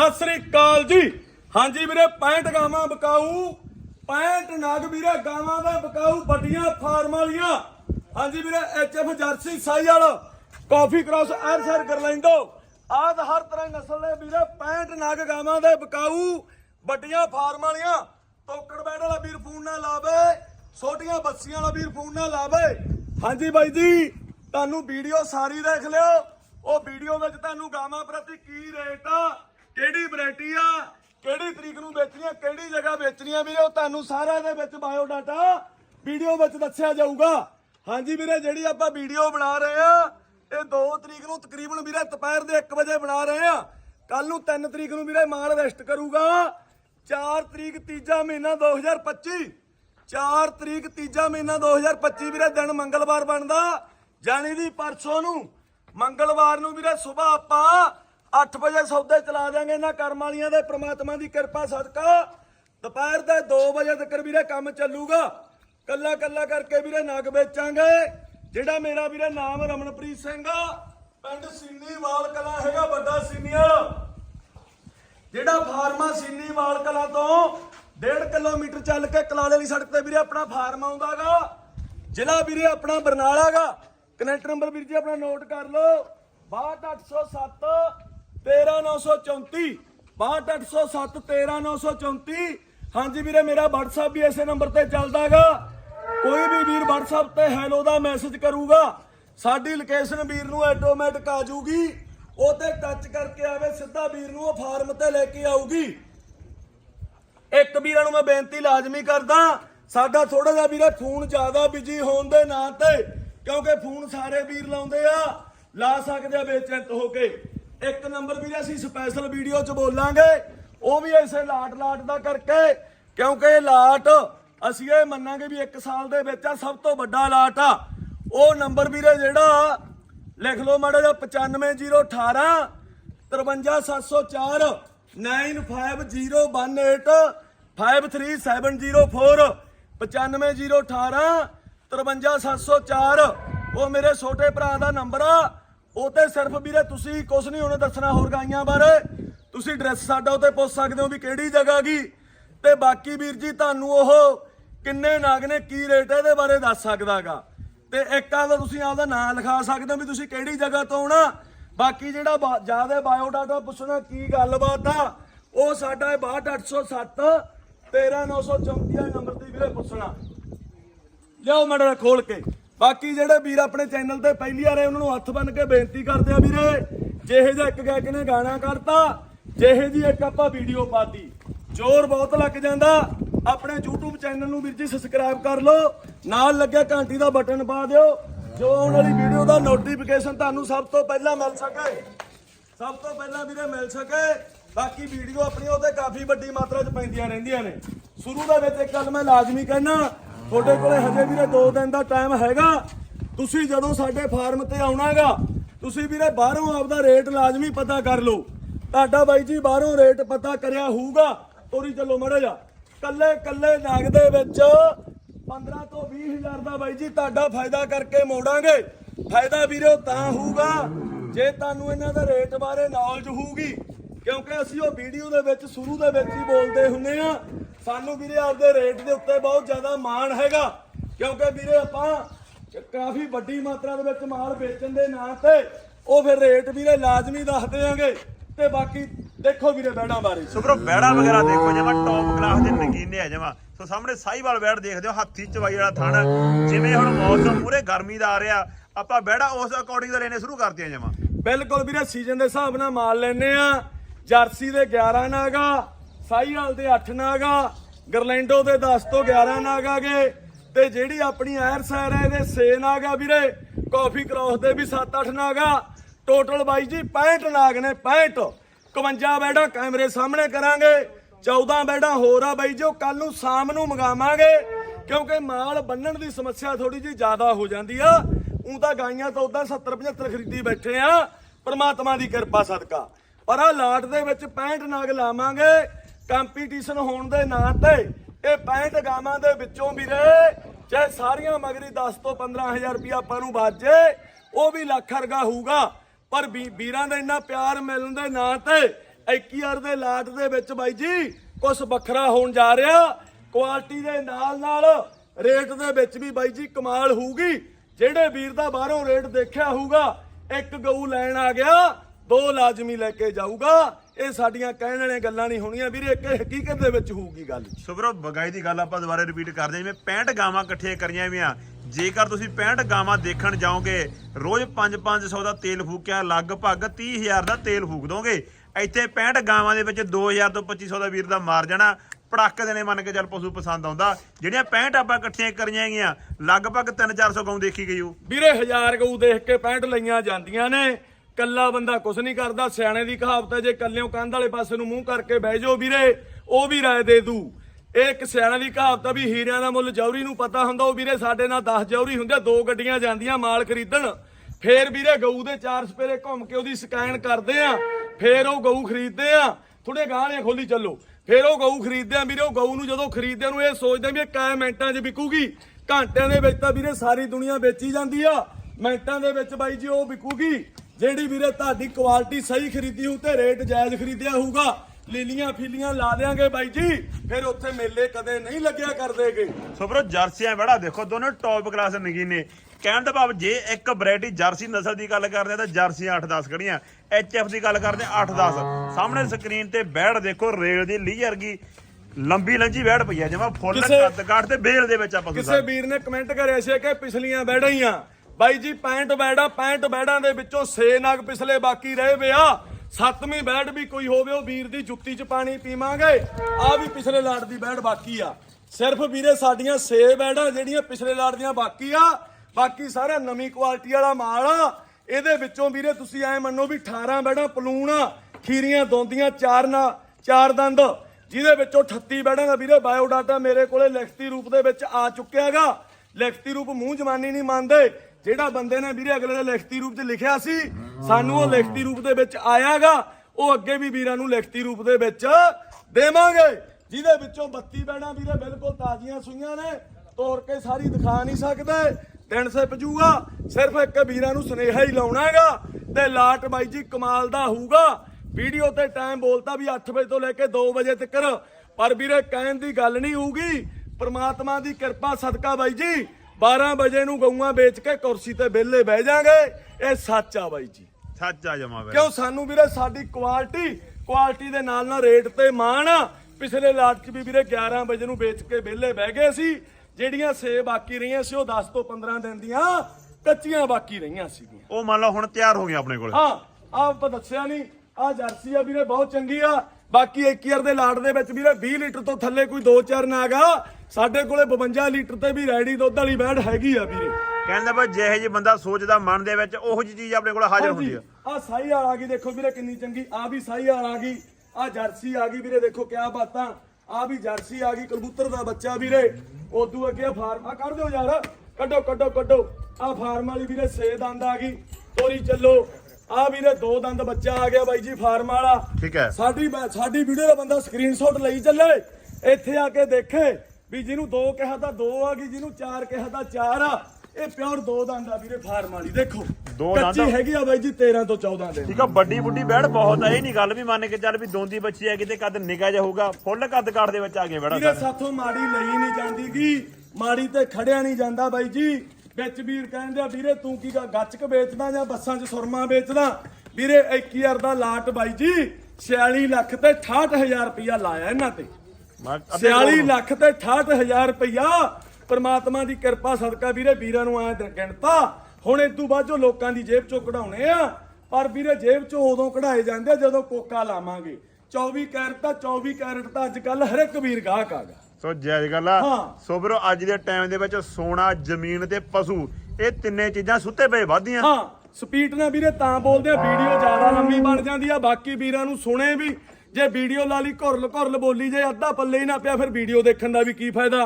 ਸਤਿ ਸ੍ਰੀ ਅਕਾਲ ਜੀ। ਹਾਂਜੀ ਵੀਰੇ 65 ਗਾਵਾਂ ਬਕਾਊ 65 ਨਗ ਵੀਰੇ, ਗਾਵਾਂ ਦਾ ਬਕਾਊ, ਵੱਡੀਆਂ ਫਾਰਮ ਵਾਲੀਆਂ। ਹਾਂਜੀ ਵੀਰੇ ਐਚਐਫ ਜਰਸੀ ਸਾਈ ਵਾਲਾ ਕਾਫੀ ਕ੍ਰਾਸ ਐਰਸਰ ਗਰਲੈਂਡੋ ਆਦ ਹਰ ਤਰ੍ਹਾਂ ਨਸਲ ਦੇ ਵੀਰੇ 65 ਨਗ ਗਾਵਾਂ ਦੇ ਬਕਾਊ, ਵੱਡੀਆਂ ਫਾਰਮ ਵਾਲੀਆਂ। ਟੋਕੜ ਬੈਡ ਵਾਲਾ ਵੀਰ ਫੋਨ ਨਾ ਲਾਵੇ, ਛੋਟੀਆਂ ਬੱਸੀਆਂ ਵਾਲਾ ਵੀਰ ਫੋਨ ਨਾ ਲਾਵੇ। ਹਾਂਜੀ ਬਾਈ ਜੀ, ਤੁਹਾਨੂੰ ਵੀਡੀਓ ਸਾਰੀ ਦੇਖ ਲਿਓ। ਉਹ ਵੀਡੀਓ ਵਿੱਚ ਤੁਹਾਨੂੰ ਗਾਵਾਂ ਪ੍ਰਤੀ ਕੀ ਰੇਟ ਆ ਕਿਹੜੀ ਵੈਰਾਈਟੀ ਆ? ਕਿਹੜੀ ਤਰੀਕ ਨੂੰ ਵੇਚਣੀਆਂ, ਕਿਹੜੀ ਜਗ੍ਹਾ ਵੇਚਣੀਆਂ ਵੀਰੇ? ਉਹ ਤੁਹਾਨੂੰ ਸਾਰਾ ਦੇ ਵਿੱਚ ਬਾਇਓ ਡਾਟਾ ਵੀਡੀਓ ਵਿੱਚ ਦੱਸਿਆ ਜਾਊਗਾ। ਹਾਂਜੀ ਵੀਰੇ, ਜਿਹੜੀ ਆਪਾਂ ਵੀਡੀਓ ਬਣਾ ਰਹੇ ਆ, ਇਹ 2 ਤਰੀਕ ਨੂੰ ਤਕਰੀਬਨ ਵੀਰੇ ਦੁਪਹਿਰ ਦੇ 1 ਵਜੇ ਬਣਾ ਰਹੇ ਆ। ਕੱਲ ਨੂੰ 3 ਤਰੀਕ ਨੂੰ ਵੀਰੇ ਮਾਲ ਰੈਸਟ ਕਰੂਗਾ। 4 ਤਰੀਕ ਤੀਜਾ ਮਹੀਨਾ 2025 4 ਤਰੀਕ ਤੀਜਾ ਮਹੀਨਾ 2025 ਵੀਰੇ, ਦਿਨ ਮੰਗਲਵਾਰ ਬਣਦਾ। ਜਾਣੀ ਦੀ ਪਰਸੋਂ ਨੂੰ। ਮੰਗਲਵਾਰ ਨੂੰ ਵੀਰੇ ਸਵੇਰ ਆਪਾਂ 8 ਵਜੇ ਸੌਦੇ ਚਲਾ ਦਿਆਂਗੇ ਇਹਨਾਂ ਕਰਮ ਵਾਲੀਆਂ ਦੇ, ਪ੍ਰਮਾਤਮਾ ਦੀ ਕਿਰਪਾ, ਸਦਕਾ। ਦੁਪਹਿਰ ਦੇ 2 ਵਜੇ ਤੱਕ ਵੀਰੇ ਕੰਮ ਚੱਲੂਗਾ। ਕੱਲਾ ਕੱਲਾ ਕਰਕੇ ਵੀਰੇ ਨਗ ਵੇਚਾਂਗੇ। ਜਿਹੜਾ ਮੇਰਾ ਵੀਰੇ ਨਾਮ ਰਮਨਪ੍ਰੀਤ ਸਿੰਘ ਆ, ਪਿੰਡ ਸੀਨੀਵਾਲ ਕਲਾ ਹੈਗਾ, ਵੱਡਾ ਸੀਨੀਅਰ। ਜਿਹੜਾ ਫਾਰਮਾ ਸੀਨੀਵਾਲ ਕਲਾ ਤੋਂ 1.5 ਕਿਲੋਮੀਟਰ ਚੱਲ ਕੇ ਕਲਾਲੇ ਵਾਲੀ ਸੜਕ ਤੇ ਵੀਰੇ ਆਪਣਾ ਫਾਰਮ ਆਉਂਦਾਗਾ। ਜ਼ਿਲ੍ਹਾ ਵੀਰੇ ਆਪਣਾ ਬਰਨਾਲਾਗਾ ਕਨੈਕਟ ਨੰਬਰ ਵੀਰ ਜੀ ਆਪਣਾ ਨੋਟ ਕਰ ਲਓ। 62807 13934 62807 13934 ਹਾਂਜੀ ਵੀਰੇ, ਮੇਰਾ WhatsApp ਵੀ ਇਸੇ ਨੰਬਰ ਤੇ ਚੱਲਦਾਗਾ। ਕੋਈ ਵੀ ਵੀਰ WhatsApp ਤੇ ਹੈਲੋ ਦਾ ਮੈਸੇਜ ਕਰੂਗਾ, ਸਾਡੀ ਲੋਕੇਸ਼ਨ ਵੀਰ ਨੂੰ ਆਟੋਮੈਟਿਕ ਆ ਜਾਊਗੀ ਉਹ ਟੱਚ ਕਰਕੇ ਆਵੇ, ਸਿੱਧਾ ਵੀਰ ਨੂੰ ਉਹ ਫਾਰਮ ਤੇ ਲੈ ਕੇ ਆਊਗੀ। ਇੱਕ ਵੀਰਾਂ ਨੂੰ ਮੈਂ ਬੇਨਤੀ ਲਾਜ਼ਮੀ ਕਰਦਾ, ਸਾਡਾ ਥੋੜਾ ਜਿਹਾ ਵੀਰੇ ਫੋਨ ਜ਼ਿਆਦਾ ਬਿਜ਼ੀ ਹੋਣ ਦੇ ਨਾਂ ਤੇ, ਕਿਉਂਕਿ ਫੋਨ ਸਾਰੇ ਵੀਰ ਲਾਉਂਦੇ ਆ। ਲਾ ਸਕਦੇ ਆ ਬੇਚੈਂਤ ਹੋ ਕੇ। ਇੱਕ ਨੰਬਰ ਵੀਰੇ, ਅਸੀਂ ਸਪੈਸ਼ਲ ਵੀਡੀਓ 'ਚ ਬੋਲਾਂਗੇ। ਉਹ ਵੀ ਐਸੇ ਲਾਟ ਲਾਟ ਦਾ ਕਰਕੇ, ਕਿਉਂਕਿ ਇਹ ਲਾਟ ਅਸੀਂ ਇਹ ਮੰਨਾਂਗੇ ਵੀ 1 ਸਾਲ ਦੇ ਵਿੱਚ ਆ, ਸਭ ਤੋਂ ਵੱਡਾ ਲਾਟ ਆ। ਉਹ ਨੰਬਰ ਵੀਰੇ ਜਿਹੜਾ, ਲਿਖ ਲਓ ਮਾੜਾ ਜਿਹਾ 95018 53704 95018 53704 95018 53704 ਉਹ ਮੇਰੇ ਛੋਟੇ ਭਰਾ ਦਾ ਨੰਬਰ ਆ। ਉਹ ਤੇ ਸਿਰਫ ਵੀਰੇ ਤੁਸੀਂ ਕੁਝ ਨਹੀਂ ਉਹਨੇ ਦੱਸਣਾ ਹੋਰ ਗਾਈਆਂ ਬਾਰੇ। ਤੁਸੀਂ ਐਡਰੈਸ ਸਾਡਾ ਉਤੇ ਪੁੱਛ ਸਕਦੇ ਹੋ ਵੀ ਕਿਹੜੀ ਜਗ੍ਹਾ ਗਈ ਤੇ ਬਾਕੀ ਵੀਰ ਜੀ ਤੁਹਾਨੂੰ ਉਹ ਕਿੰਨੇ ਨਾਗ ਨੇ, ਕੀ ਰੇਟ ਇਹਦੇ ਬਾਰੇ ਦੱਸ ਸਕਦਾਗਾ। ਤੇ ਇੱਕ ਆ ਤੁਸੀਂ ਆਪਦਾ ਨਾਮ ਲਿਖਾ ਸਕਦੇ ਹੋ ਵੀ ਤੁਸੀਂ ਕਿਹੜੀ ਜਗ੍ਹਾ ਤੋਂ ਆਉਣਾ। ਬਾਕੀ ਜਿਹੜਾ ਜ਼ਿਆਦਾ ਬਾਇਓ ਡਾਟਾ ਪੁੱਛਣਾ, ਕੀ ਗੱਲਬਾਤ ਆ, ਉਹ ਸਾਡਾ 62807 13934 ਵਾਲੇ ਨੰਬਰ ਤੇ ਵੀਰੇ ਪੁੱਛਣਾ। ਲਿਆਓ ਮੜਾ ਖੋਲ ਕੇ। ਬਾਕੀ ਜਿਹੜੇ ਵੀਰ ਆਪਣੇ ਚੈਨਲ ਤੇ ਪਹਿਲੀ ਵਾਰ ਆਏ, ਉਹਨਾਂ ਨੂੰ ਹੱਥ ਬੰਨ ਕੇ ਬੇਨਤੀ ਕਰਦੇ ਆ ਵੀਰੇ, ਜਿਹੇ ਜਿਹਾ ਇੱਕ ਗਾਇਕ ਨੇ ਗਾਣਾ ਕਰਤਾ, ਜਿਹੇ ਜੀ ਇੱਕ ਆਪਾਂ ਵੀਡੀਓ ਪਾਤੀ। ਜ਼ੋਰ ਬਹੁਤ ਲੱਗ ਜਾਂਦਾ। ਆਪਣੇ YouTube ਚੈਨਲ ਨੂੰ ਵੀਰ ਜੀ ਸਬਸਕ੍ਰਾਈਬ ਕਰ ਲਓ। ਨਾਲ ਲੱਗਿਆ ਘੰਟੀ ਦਾ ਬਟਨ ਪਾ ਦਿਓ। ਜੋ ਆਉਣ ਵਾਲੀ ਵੀਡੀਓ ਦਾ ਨੋਟੀਫਿਕੇਸ਼ਨ ਤੁਹਾਨੂੰ ਸਭ ਤੋਂ ਪਹਿਲਾਂ ਮਿਲ ਸਕੇ। ਸਭ ਤੋਂ ਪਹਿਲਾਂ ਵੀਰੇ ਮਿਲ ਸਕੇ। ਬਾਕੀ ਵੀਡੀਓ ਆਪਣੀ ਉਹਦੇ ਕਾਫੀ ਵੱਡੀ ਮਾਤਰਾ 'ਚ ਪੈਂਦੀਆਂ ਰਹਿੰਦੀਆਂ ਨੇ। ਸ਼ੁਰੂ ਦੇ ਵਿੱਚ ਇੱਕ ਗੱਲ ਮੈਂ ਲਾਜ਼ਮੀ ਕਹਿਣਾ ਤੁਹਾਡੇ ਕੋਲੇ ਹਜੇ ਵੀਰੇ 2 ਦਿਨ ਦਾ ਟਾਈਮ ਹੈਗਾ। ਤੁਸੀਂ ਜਦੋਂ ਸਾਡੇ ਫਾਰਮ ਤੇ ਆਉਣਾਗਾ, ਤੁਸੀਂ ਵੀਰੇ ਬਾਹਰੋਂ ਆਪਦਾ ਰੇਟ ਲਾਜ਼ਮੀ ਪਤਾ ਕਰ ਲਓ। ਤੁਹਾਡਾ ਬਾਈ ਜੀ ਬਾਹਰੋਂ ਰੇਟ ਪਤਾ ਕਰਿਆ ਹੋਊਗਾ। ਤੋਰੀ ਚੱਲੋ ਮੜਾ ਜਾ ਕੱਲੇ ਕੱਲੇ ਨਗ ਦੇ ਵਿੱਚ 15 ਤੋਂ 20 ਹਜ਼ਾਰ ਦਾ ਬਾਈ ਜੀ ਤੁਹਾਡਾ ਫਾਇਦਾ ਕਰਕੇ ਮੋੜਾਂਗੇ। ਫਾਇਦਾ ਵੀਰੇ ਤਾਂ ਹੋਊਗਾ, ਜੇ ਤੁਹਾਨੂੰ ਇਹਨਾਂ ਦਾ ਰੇਟ ਬਾਰੇ ਨੌਲੇਜ ਹੋਊਗੀ। ਕਿਉਂਕਿ ਅਸੀਂ ਉਹ ਵੀਡੀਓ ਦੇ ਵਿੱਚ, ਸ਼ੁਰੂ ਦੇ ਵਿੱਚ ਹੀ ਬੋਲਦੇ ਹੁੰਨੇ ਆ ਸਾਨੂੰ ਵੀਰੇ ਆਪਦੇ ਰੇਟ ਦੇ ਉੱਤੇ ਬਹੁਤ ਜ਼ਿਆਦਾ ਮਾਣ ਹੈਗਾ ਕਿਉਂਕਿ ਵੀਰੇ ਆਪਾਂ ਕਾਫੀ ਵੱਡੀ ਮਾਤਰਾ ਦੇ ਵਿੱਚ ਮਾਲ ਵੇਚਣ ਦੇ ਨਾਂ ਤੇ ਉਹ ਫਿਰ ਰੇਟ ਵੀਰੇ ਲਾਜ਼ਮੀ ਦੱਸ ਦੇਾਂਗੇ ਤੇ ਬਾਕੀ ਦੇਖੋ ਵੀਰੇ ਬੈੜਾਂ ਬਾਰੇ। ਸੋ ਬਰੋ ਬੈੜਾ ਵਗੈਰਾ ਦੇਖੋ ਜਮਾ ਟੌਪ ਕਲਾਸ ਦੇ ਨਗੀਨੇ ਆ ਜਮਾ। ਸੋ ਸਾਹਮਣੇ ਸਾਈਵਾਲ ਬੈੜ ਦੇਖਦੇ ਹੋ ਹਾਥੀ ਚਵਾਈ ਵਾਲਾ ਥਣ। ਜਿਵੇਂ ਹੁਣ ਮੌਸਮ ਪੂਰੇ ਗਰਮੀ ਦਾ ਆ ਰਿਹਾ ਆਪਾਂ ਬੈੜਾ ਉਸ ਅਕੋਰਡਿੰਗ ਦਾ ਲੈਣੇ ਸ਼ੁਰੂ ਕਰਤੇ ਆ ਜਮਾ। ਬਿਲਕੁਲ ਵੀਰੇ ਸੀਜ਼ਨ ਦੇ ਹਿਸਾਬ ਨਾਲ ਮਾਲ ਲੈਨੇ ਆ। ਜਰਸੀ ਦੇ 11 ਨਾਗਾ ਸਾਈਵਾਲ ਦੇ 8 ਨਾਗਾ, ਗਰਲੈਂਡੋ ਦੇ 10 ਤੋਂ 11 ਨਾਗਾਗੇ ਤੇ ਜਿਹੜੀ ਆਪਣੀ ਐਰ ਸੈਰ ਹੈ ਇਹਦੇ 6 ਨਾਗਾ ਵੀਰੇ। ਕਾਫੀ ਕ੍ਰੋਸ ਦੇ ਵੀ 7-8 ਨਾਗਾ। ਟੋਟਲ ਬਾਈ ਜੀ 65 ਨਾਗ ਨੇ 65 51 ਬੈਡਾਂ ਕੈਮਰੇ ਸਾਹਮਣੇ ਕਰਾਂਗੇ। 14 ਬੈਡਾਂ ਹੋਰ ਆ ਬਾਈ ਜੋ ਕੱਲ ਨੂੰ ਸ਼ਾਮ ਨੂੰ ਮੰਗਾਵਾਂਗੇ। ਕਿਉਂਕਿ ਮਾਲ ਬੰਨਣ ਦੀ ਸਮੱਸਿਆ ਥੋੜੀ ਜੀ ਜ਼ਿਆਦਾ ਹੋ ਜਾਂਦੀ ਆ। ਉਂ ਤਾਂ ਗਾਈਆਂ ਤਾਂ ਉਦਾਂ 70 75 ਖਰੀਦੀ ਬੈਠੇ ਆ। ਪਰਮਾਤਮਾ ਦੀ ਕਿਰਪਾ ਸਦਕਾ। ਪਰ ਆ ਲਾਟ ਦੇ ਵਿੱਚ 65 ਨਾਗ ਲਾਵਾਂਗੇ। ਕੰਪੀਟੀਸ਼ਨ ਹੋਣ ਦੇ ਨਾਂ ਤੇ ਇਹ 65 ਗਾਵਾਂ ਦੇ ਵਿੱਚੋਂ ਵੀਰੇ, ਚਾਹੇ ਸਾਰੀਆਂ ਮਗਰੀ 10 ਤੋਂ 15000 ਰੁਪਇਆ ਆਪਾਂ ਨੂੰ ਬਾਜੇ ਉਹ ਵੀ ਲੱਖ ਵਰਗਾ ਹੋਊਗਾ। ਪਰ ਵੀਰਾਂ ਦਾ ਇੰਨਾ ਪਿਆਰ ਮਿਲਣ ਦੇ ਨਾਂ ਤੇ 21 ਦੇ ਲਾਟ ਦੇ ਵਿੱਚ ਬਾਈ ਜੀ ਕੁਝ ਵੱਖਰਾ ਹੋਣ ਜਾ ਰਿਹਾ। ਕੁਆਲਿਟੀ ਦੇ ਨਾਲ ਨਾਲ ਰੇਟ ਦੇ ਵਿੱਚ ਵੀ ਬਾਈ ਜੀ ਕਮਾਲ ਹੋਊਗੀ। ਜਿਹੜੇ ਵੀਰ ਦਾ ਬਾਹਰੋਂ ਰੇਟ ਦੇਖਿਆ ਹੋਊਗਾ, ਇੱਕ ਗਊ ਲੈਣ ਆ ਗਿਆ, ਦੋ ਲਾਜ਼ਮੀ ਲੈ ਕੇ ਜਾਊਗਾ। ਇਹ ਸਾਡੀਆਂ ਕਹਿਣ ਵਾਲੀਆਂ ਗੱਲਾਂ ਨਹੀਂ ਹੋਣੀਆਂ ਵੀਰੇ ਇੱਕ ਹਕੀਕਤ ਦੇ ਵਿੱਚ ਹੋਊਗੀ ਗੱਲ ਸੋ ਵੀਰੋ ਬਗਾਈ ਦੀ ਗੱਲ ਆਪਾਂ ਦੁਬਾਰਾ ਰਿਪੀਟ ਕਰਦੇ ਜਿਵੇਂ 65 ਗਾਵਾਂ ਇਕੱਠੀਆਂ ਕਰੀਆਂ ਵੀਆਂ ਜੇਕਰ ਤੁਸੀਂ 65 ਗਾਵਾਂ ਦੇਖਣ ਜਾਓਗੇ ਰੋਜ਼ 5-500 ਦਾ ਤੇਲ ਫੂਕਿਆ ਲਗਭਗ 30000 ਦਾ ਤੇਲ ਫੂਕ ਦੋਗੇ। ਇੱਥੇ 65 ਗਾਵਾਂ ਦੇ ਵਿੱਚ 2000 ਤੋਂ 2500 ਦਾ ਵੀਰ ਦਾ ਮਾਰ ਜਾਣਾ ਪੜਾਕ ਦੇਣੇ ਮੰਨ ਕੇ ਚੱਲ ਪਸ਼ੂ ਪਸੰਦ ਆਉਂਦਾ। ਜਿਹੜੀਆਂ 65 ਆਪਾਂ ਇਕੱਠੀਆਂ ਕਰੀਆਂ ਹੈਗੀਆਂ ਲਗਭਗ 3-400 ਗਾਉਂ ਦੇਖੀ ਗਈ ਉਹ ਵੀਰੇ ਹਜ਼ਾਰ ਗਊ ਦੇਖ ਕੇ 65 ਲਈਆਂ ਜਾਂਦੀਆਂ ਨੇ। ਕੱਲਾ ਬੰਦਾ ਕੁਛ ਨਹੀਂ ਕਰਦਾ, ਸਿਆਣੇ ਦੀ ਕਹਾਵਤ ਹੈ, ਜੇ ਕੱਲਿਓ ਕੰਧ ਵਾਲੇ ਪਾਸੇ ਨੂੰ ਮੂੰਹ ਕਰਕੇ ਬਹਿ ਜਾਓ ਵੀਰੇ, ਉਹ ਵੀ ਰਾਏ ਦੇ ਦੂ। ਇਹ ਇੱਕ ਸਿਆਣੇ ਦੀ ਕਹਾਵਤ ਆ ਵੀ ਹੀਰਿਆਂ ਦਾ ਮੁੱਲ ਜੌਹਰੀ ਨੂੰ ਪਤਾ ਹੁੰਦਾ, ਉਹ ਵੀਰੇ ਸਾਡੇ ਨਾਲ 10 ਜੌਹਰੀ ਹੁੰਦੇ ਦੋ ਗੱਡੀਆਂ ਜਾਂਦੀਆਂ ਮਾਲ ਖਰੀਦਣ। ਫੇਰ ਵੀਰੇ ਗਊ ਦੇ ਚਾਰ ਸਪੇਰੇ ਘੁੰਮ ਕੇ ਉਹਦੀ ਸਕੈਨ ਕਰਦੇ ਆ, ਫੇਰ ਉਹ ਗਊ ਖਰੀਦਦੇ ਆ। ਥੋੜੇ ਗਾਹਣੇ ਖੋਲੀ ਚੱਲੋ। ਫੇਰ ਉਹ ਗਊ ਖਰੀਦਦੇ ਆ ਵੀਰੇ, ਉਹ ਗਊ ਨੂੰ ਜਦੋਂ ਖਰੀਦਦੇ ਨੂੰ ਇਹ ਸੋਚਦੇ ਆ ਵੀ ਇਹ ਕਾਇ ਮਿੰਟਾਂ 'ਚ ਵਿਕੂਗੀ, ਘੰਟਿਆਂ ਦੇ ਵਿੱਚ ਤਾਂ ਵੀਰੇ ਸਾਰੀ ਦੁਨੀਆ ਵੇਚੀ ਜਾਂਦੀ ਆ। ਮਿੰਟਾਂ ਦੇ ਵਿੱਚ ਬਾਈ ਜੀ ਉਹ ਵਿਕੂਗੀ। ਜਿਹੜੀ ਵੀਰੇ ਤੁਹਾਡੀ ਕੁਆਲਿਟੀ ਸਹੀ ਖਰੀਦੀ ਹੋਊ ਤੇ ਰੇਟ ਜਾਇਜ਼ ਖਰੀਦਿਆ ਹੋਊਗਾ ਲੀਲੀਆਂ ਫੀਲੀਆਂ ਲਾ ਦੇਾਂਗੇ ਬਾਈ ਜੀ ਫਿਰ ਉੱਥੇ ਮੇਲੇ ਕਦੇ ਨਹੀਂ ਲੱਗਿਆ ਕਰਦੇਗੇ। ਸੋ ਵੀਰੋ ਜਰਸੀਆਂ ਬੜਾ ਦੇਖੋ ਦੋਨੋਂ ਟੌਪ ਕਲਾਸ ਨਗੀਨੇ। ਕਹਿਣ ਦਾ ਭਾਵ ਜੇ ਇੱਕ ਵੈਰਾਈਟੀ ਜਰਸੀ ਨਸਲ ਦੀ ਗੱਲ ਕਰਦੇ ਆ ਤਾਂ ਜਰਸੀਆਂ 8-10 ਖੜੀਆਂ ਐਚਐਫ ਦੀ ਗੱਲ ਕਰਦੇ ਆ 8-10 ਸਾਹਮਣੇ ਸਕਰੀਨ ਤੇ ਬੈੜ ਦੇਖੋ ਰੇਲ ਦੀ ਲੀ ਵਰਗੀ ਲੰਬੀ ਲੰਜੀ ਬੈੜ ਪਈ ਆ ਜਿਵੇਂ ਫੁੱਲ ਕੱਦ ਕਾਠ ਤੇ ਬੇਲ ਦੇ ਵਿੱਚ ਆਪਾਂ ਕਿਸੇ ਵੀਰ ਨੇ ਕਮੈਂਟ ਕਰਿਆ ਸੀ ਕਿ ਪਿਛਲੀਆਂ ਬੈੜਾਂ ਹੀ ਆ ਬਾਈ ਜੀ 65 ਬੈੜਾਂ 65 ਬੈੜਾਂ ਦੇ ਵਿੱਚੋਂ 6 ਨਗ ਪਿਛਲੇ ਬਾਕੀ ਰਹੇ ਵੇ ਆ। ਸੱਤਵੀਂ ਬੈੜ ਵੀ ਕੋਈ ਹੋਵੇ, ਉਹ ਵੀਰ ਦੀ ਜੁੱਤੀ 'ਚ ਪਾਣੀ ਪੀਵਾਂਗੇ। ਆ ਵੀ ਪਿਛਲੇ ਲਾਟ ਦੀ ਬੈੜ ਬਾਕੀ ਆ। ਸਿਰਫ ਵੀਰੇ, ਸਾਡੀਆਂ 6 ਬੈੜਾਂ ਜਿਹੜੀਆਂ ਪਿਛਲੇ ਲਾਟ ਦੀਆਂ ਬਾਕੀ ਆ। ਬਾਕੀ ਸਾਰਾ ਨਵੀਂ ਕੁਆਲਿਟੀ ਵਾਲਾ ਮਾਲ ਆ। ਇਹਦੇ ਵਿੱਚੋਂ ਵੀਰੇ, ਤੁਸੀਂ ਐ ਮੰਨੋ ਵੀ 18 ਬੈੜਾਂ ਪਲੂਣ ਆ। ਖੀਰੀਆਂ, ਦੋਂਦੀਆਂ, ਚਾਰ ਨਾ, ਚਾਰ ਦੰਦ। ਜਿਹਦੇ ਵਿੱਚੋਂ 38 ਬੈੜਾਂ ਦਾ ਵੀਰੇ, ਬਾਇਓਡਾਟਾ ਮੇਰੇ ਕੋਲੇ ਲਿਖਤੀ ਰੂਪ ਦੇ ਵਿੱਚ ਆ ਚੁੱਕਿਆਗਾ ਲਿਖਤੀ ਰੂਪ ਮੂੰਹ ਜਮਾਨੀ ਨਹੀਂ ਮੰਨਦੇ। ਜਿਹੜਾ ਬੰਦੇ ਨੇ ਵੀਰੇ ਅਗਲੇ ਨੇ ਲਿਖਤੀ ਰੂਪ 'ਚ ਲਿਖਿਆ ਸੀ, ਸਾਨੂੰ ਉਹ ਲਿਖਤੀ ਰੂਪ ਦੇ ਵਿੱਚ ਆਇਆਗਾ, ਉਹ ਅੱਗੇ ਵੀ ਵੀਰਾਂ ਨੂੰ ਲਿਖਤੀ ਰੂਪ ਦੇ ਵਿੱਚ ਦੇਵਾਂਗੇ। ਜਿਹਦੇ ਵਿੱਚੋਂ 32 ਬੈੜਾਂ ਵੀਰੇ ਬਿਲਕੁਲ ਤਾਜ਼ੀਆਂ ਸੂਈਆਂ ਨੇ ਤੋੜ ਕੇ ਸਾਰੀ ਦਿਖਾ ਨਹੀਂ ਸਕਦੇ। ਦਿਨ ਸਿਪ ਜੂਗਾ ਸਿਰਫ ਇੱਕ ਵੀਰਾਂ ਨੂੰ ਸੁਨੇਹਾ ਹੀ ਲਾਉਣਾ ਹੈਗਾ ਤੇ ਲਾਟ ਬਾਈ ਜੀ ਕਮਾਲ ਦਾ ਹੋਊਗਾ। ਵੀਡੀਓ ਤੇ ਟਾਈਮ ਬੋਲਤਾ ਵੀ 8 ਵਜੇ ਤੋਂ ਲੈ ਕੇ 2 ਵਜੇ ਤੱਕ ਪਰ ਵੀਰੇ ਕਹਿਣ ਦੀ ਗੱਲ ਨਹੀਂ ਹੋਊਗੀ, ਪਰਮਾਤਮਾ ਦੀ ਕਿਰਪਾ ਸਦਕਾ ਬਾਈ ਜੀ। 12 ਵਜੇ ਨੂੰ ਗਊਆਂ ਵੇਚ ਕੇ ਕੁਰਸੀ ਤੇ ਵਿਹਲੇ ਬਹਿ ਜਾਾਂਗੇ। ਇਹ ਸੱਚ ਆ ਬਾਈ ਜੀ। ਸੱਚ ਆ ਜਮਾ ਵੇ ਕਿਉਂ ਸਾਨੂੰ ਵੀਰੇ ਸਾਡੀ ਕੁਆਲਿਟੀ ਕੁਆਲਿਟੀ ਦੇ ਨਾਲ ਨਾਲ ਰੇਟ ਤੇ ਮਾਣ ਆ। ਪਿਛਲੇ ਲਾਟ 'ਚ ਵੀ ਵੀਰੇ 11 ਵਜੇ ਨੂੰ ਵੇਚ ਕੇ ਵਿਹਲੇ ਬਹਿ ਗਏ ਸੀ। ਜਿਹੜੀਆਂ ਸੇ ਬਾਕੀ ਰਹੀਆਂ ਸੀ ਉਹ 10 ਤੋਂ 15 ਦਿਨ ਦੀਆਂ ਕੱਚੀਆਂ ਬਾਕੀ ਰਹੀਆਂ ਸੀਗੀਆਂ। ਉਹ ਮੰਨ ਲਓ ਹੁਣ ਤਿਆਰ ਹੋ ਗਈਆਂ ਆਪਣੇ ਕੋਲ। ਹਾਂ ਆਪਾਂ ਦੱਸਿਆ ਨਹੀਂ ਆ ਜਰਸੀ ਆ ਵੀਰੇ ਬਹੁਤ ਚੰਗੀ ਆ। ਬਾਕੀ 1 ਦੇ ਲਾਟ ਦੇ ਵਿੱਚ ਵੀਰੇ 20 ਲੀਟਰ ਤੋਂ ਥੱਲੇ ਕੋਈ 2-4 ਨਾਗਾ ਸਾਡੇ ਕੋਲੇ 52 ਲੀਟਰ ਤੇ ਵੀ ਰੈਡੀ ਦੁੱਧ ਵਾਲੀ ਬੈੜ ਹੈਗੀ ਆ ਵੀਰੇ। ਕਹਿੰਦਾ ਬਈ ਜਿਹੇ ਜੀ ਬੰਦਾ ਸੋਚਦਾ ਮਨ ਦੇ ਵਿੱਚ ਉਹੋ ਜੀ ਚੀਜ਼ ਆਪਣੇ ਕੋਲ ਹਾਜ਼ਰ ਹੁੰਦੀ ਆ। ਆ ਸਾਈ ਆ ਗਈ ਦੇਖੋ ਵੀਰੇ ਕਿੰਨੀ ਚੰਗੀ। ਆ ਵੀ ਸਾਈ ਆ ਗਈ ਆ ਜਰਸੀ ਆ ਗਈ ਵੀਰੇ ਦੇਖੋ ਕਿਆ ਬਾਤਾਂ ਆ। ਵੀ ਜਰਸੀ ਆ ਗਈ ਕਬੂਤਰ ਦਾ ਬੱਚਾ ਵੀਰੇ। ਉਦੋਂ ਅੱਗੇ ਫਾਰਮ ਆ ਕੱਢ ਦਿਓ ਯਾਰ। ਕੱਢੋ ਕੱਢੋ ਕੱਢੋ। ਆ ਫਾਰਮ ਵਾਲੀ ਵੀਰੇ ਸੇ ਦੰਦ ਆ ਗਈ। ਤੋਰੀ ਚੱਲੋ। ਆ ਵੀਰੇ ਦੋ ਦੰਦ ਬੱਚਾ ਆ ਗਿਆ ਬਾਈ ਜੀ ਫਾਰਮ ਵਾਲਾ। ਠੀਕ ਹੈ। ਸਾਡੀ ਸਾਡੀ ਵੀਡੀਓ ਦਾ ਬੰਦਾ ਸਕਰੀਨਸ਼ਾਟ ਲਈ ਚੱਲੇ। ਇੱਥੇ ਆ ਕੇ ਦੇਖੇ ਵੀ ਜਿਹਨੂੰ ਦੋ ਕਿਹਾ ਤਾਂ ਦੋ ਆ ਗਈ ਜਿਹਨੂੰ ਚਾਰ ਕਿਹਾ ਤਾਂ ਚਾਰ ਆ। ਇਹ ਪਿਓਰ ਦੋ ਦੰਦ ਆ ਵੀਰੇ ਫਾਰਮ ਵਾਲੀ। ਦੇਖੋ ਦੋ ਦੰਦ? ਕੱਚੀ ਹੈਗੀ ਆ ਬਾਈ ਜੀ 13 ਤੋਂ 14 ਦੇ। ਠੀਕ ਆ ਵੱਡੀ ਬੁੱਢੀ ਬੈੜ ਬਹੁਤ ਆ ਇਹ ਨਹੀਂ ਗੱਲ ਵੀ ਮੰਨ ਕੇ ਚੱਲ ਵੀ ਦੋਂਦੀ ਬੱਚੀ ਹੈ ਕਿਤੇ ਕੱਦ ਨਿਗਾ ਜਾ ਹੋਊਗਾ ਫੁੱਲ ਕੱਦ ਕਾਠ ਦੇ ਵਿੱਚ ਆ ਗਏ ਬੈੜਾ ਵੀਰੇ ਸਾਥੋਂ ਮਾੜੀ ਲਈ ਨਹੀਂ ਜਾਂਦੀ ਗੀ ਮਾੜੀ ਤੇ ਖੜਿਆ ਨਹੀਂ ਜਾਂਦਾ ਬਾਈ ਜੀ। ਵਿੱਚ ਵੀਰ ਕਹਿੰਦੇ ਆ ਵੀਰੇ ਤੂੰ ਕੀ ਗੱਚਕ ਵੇਚਦਾ ਜਾਂ ਬੱਸਾਂ 'ਚ ਸੁਰਮਾ ਵੇਚਦਾ? ਵੀਰੇ 21000 ਦਾ ਲਾਟ ਬਾਈ ਜੀ 46 ਲੱਖ ਤੇ 68000 ਰੁਪਇਆ ਲਾਇਆ ਇਹਨਾਂ ਤੇ। 46 ਲੱਖ ਤੇ 68000 ਰੁਪਇਆ ਪ੍ਰਮਾਤਮਾ ਦੀ ਕਿਰਪਾ ਸਦਕਾ ਵੀਰੇ ਵੀਰਾਂ ਨੂੰ ਐ ਗਿਣਤਾ। ਹੁਣ ਇਸ ਤੋਂ ਬਾਅਦ ਜੋ ਲੋਕਾਂ ਦੀ ਜੇਬ ਚੋਂ ਕਢਾਉਣੇ ਆ ਪਰ ਵੀਰੇ ਜੇਬ ਚੋਂ ਉਦੋਂ ਕਢਾਏ ਜਾਂਦੇ ਜਦੋਂ ਕੋਕਾ ਲਾਵਾਂਗੇ। 24 ਕੈਰਟ ਤਾਂ 24 ਕੈਰਟ ਤਾਂ ਅੱਜ ਕੱਲ ਹਰ ਇੱਕ ਵੀਰ ਗਾਹਕ ਆਗਾ ਸੋ ਜਾਇਜ਼ ਗੱਲ ਆ। ਹਾਂ। ਸੋ ਵੀਰੋ ਅੱਜ ਦੇ ਟਾਈਮ ਦੇ ਵਿੱਚ ਸੋਨਾ ਜ਼ਮੀਨ ਤੇ ਪਸ਼ੂ ਇਹ ਤਿੰਨੇ ਚੀਜ਼ਾਂ ਸੁੱਤੇ ਪਏ ਵਾਧੀਆਂ। ਹਾਂ ਸਪੀਡ ਨਾਲ ਵੀਰੇ ਤਾਂ ਬੋਲਦੇ ਆ ਵੀਡੀਓ ਜ਼ਿਆਦਾ ਲੰਮੀ ਬਣ ਜਾਂਦੀ ਆ ਬਾਕੀ ਵੀਰਾਂ ਨੂੰ ਸੁਣੇ ਵੀ। ਜੇ ਵੀਡੀਓ ਲਾ ਲਈ ਘੁਰਲ ਘੁਰਲ ਬੋਲੀ ਜੇ ਅੱਧਾ ਪੱਲੇ ਹੀ ਨਾ ਪਿਆ ਫਿਰ ਵੀਡੀਓ ਦੇਖਣ ਦਾ ਵੀ ਕੀ ਫਾਇਦਾ।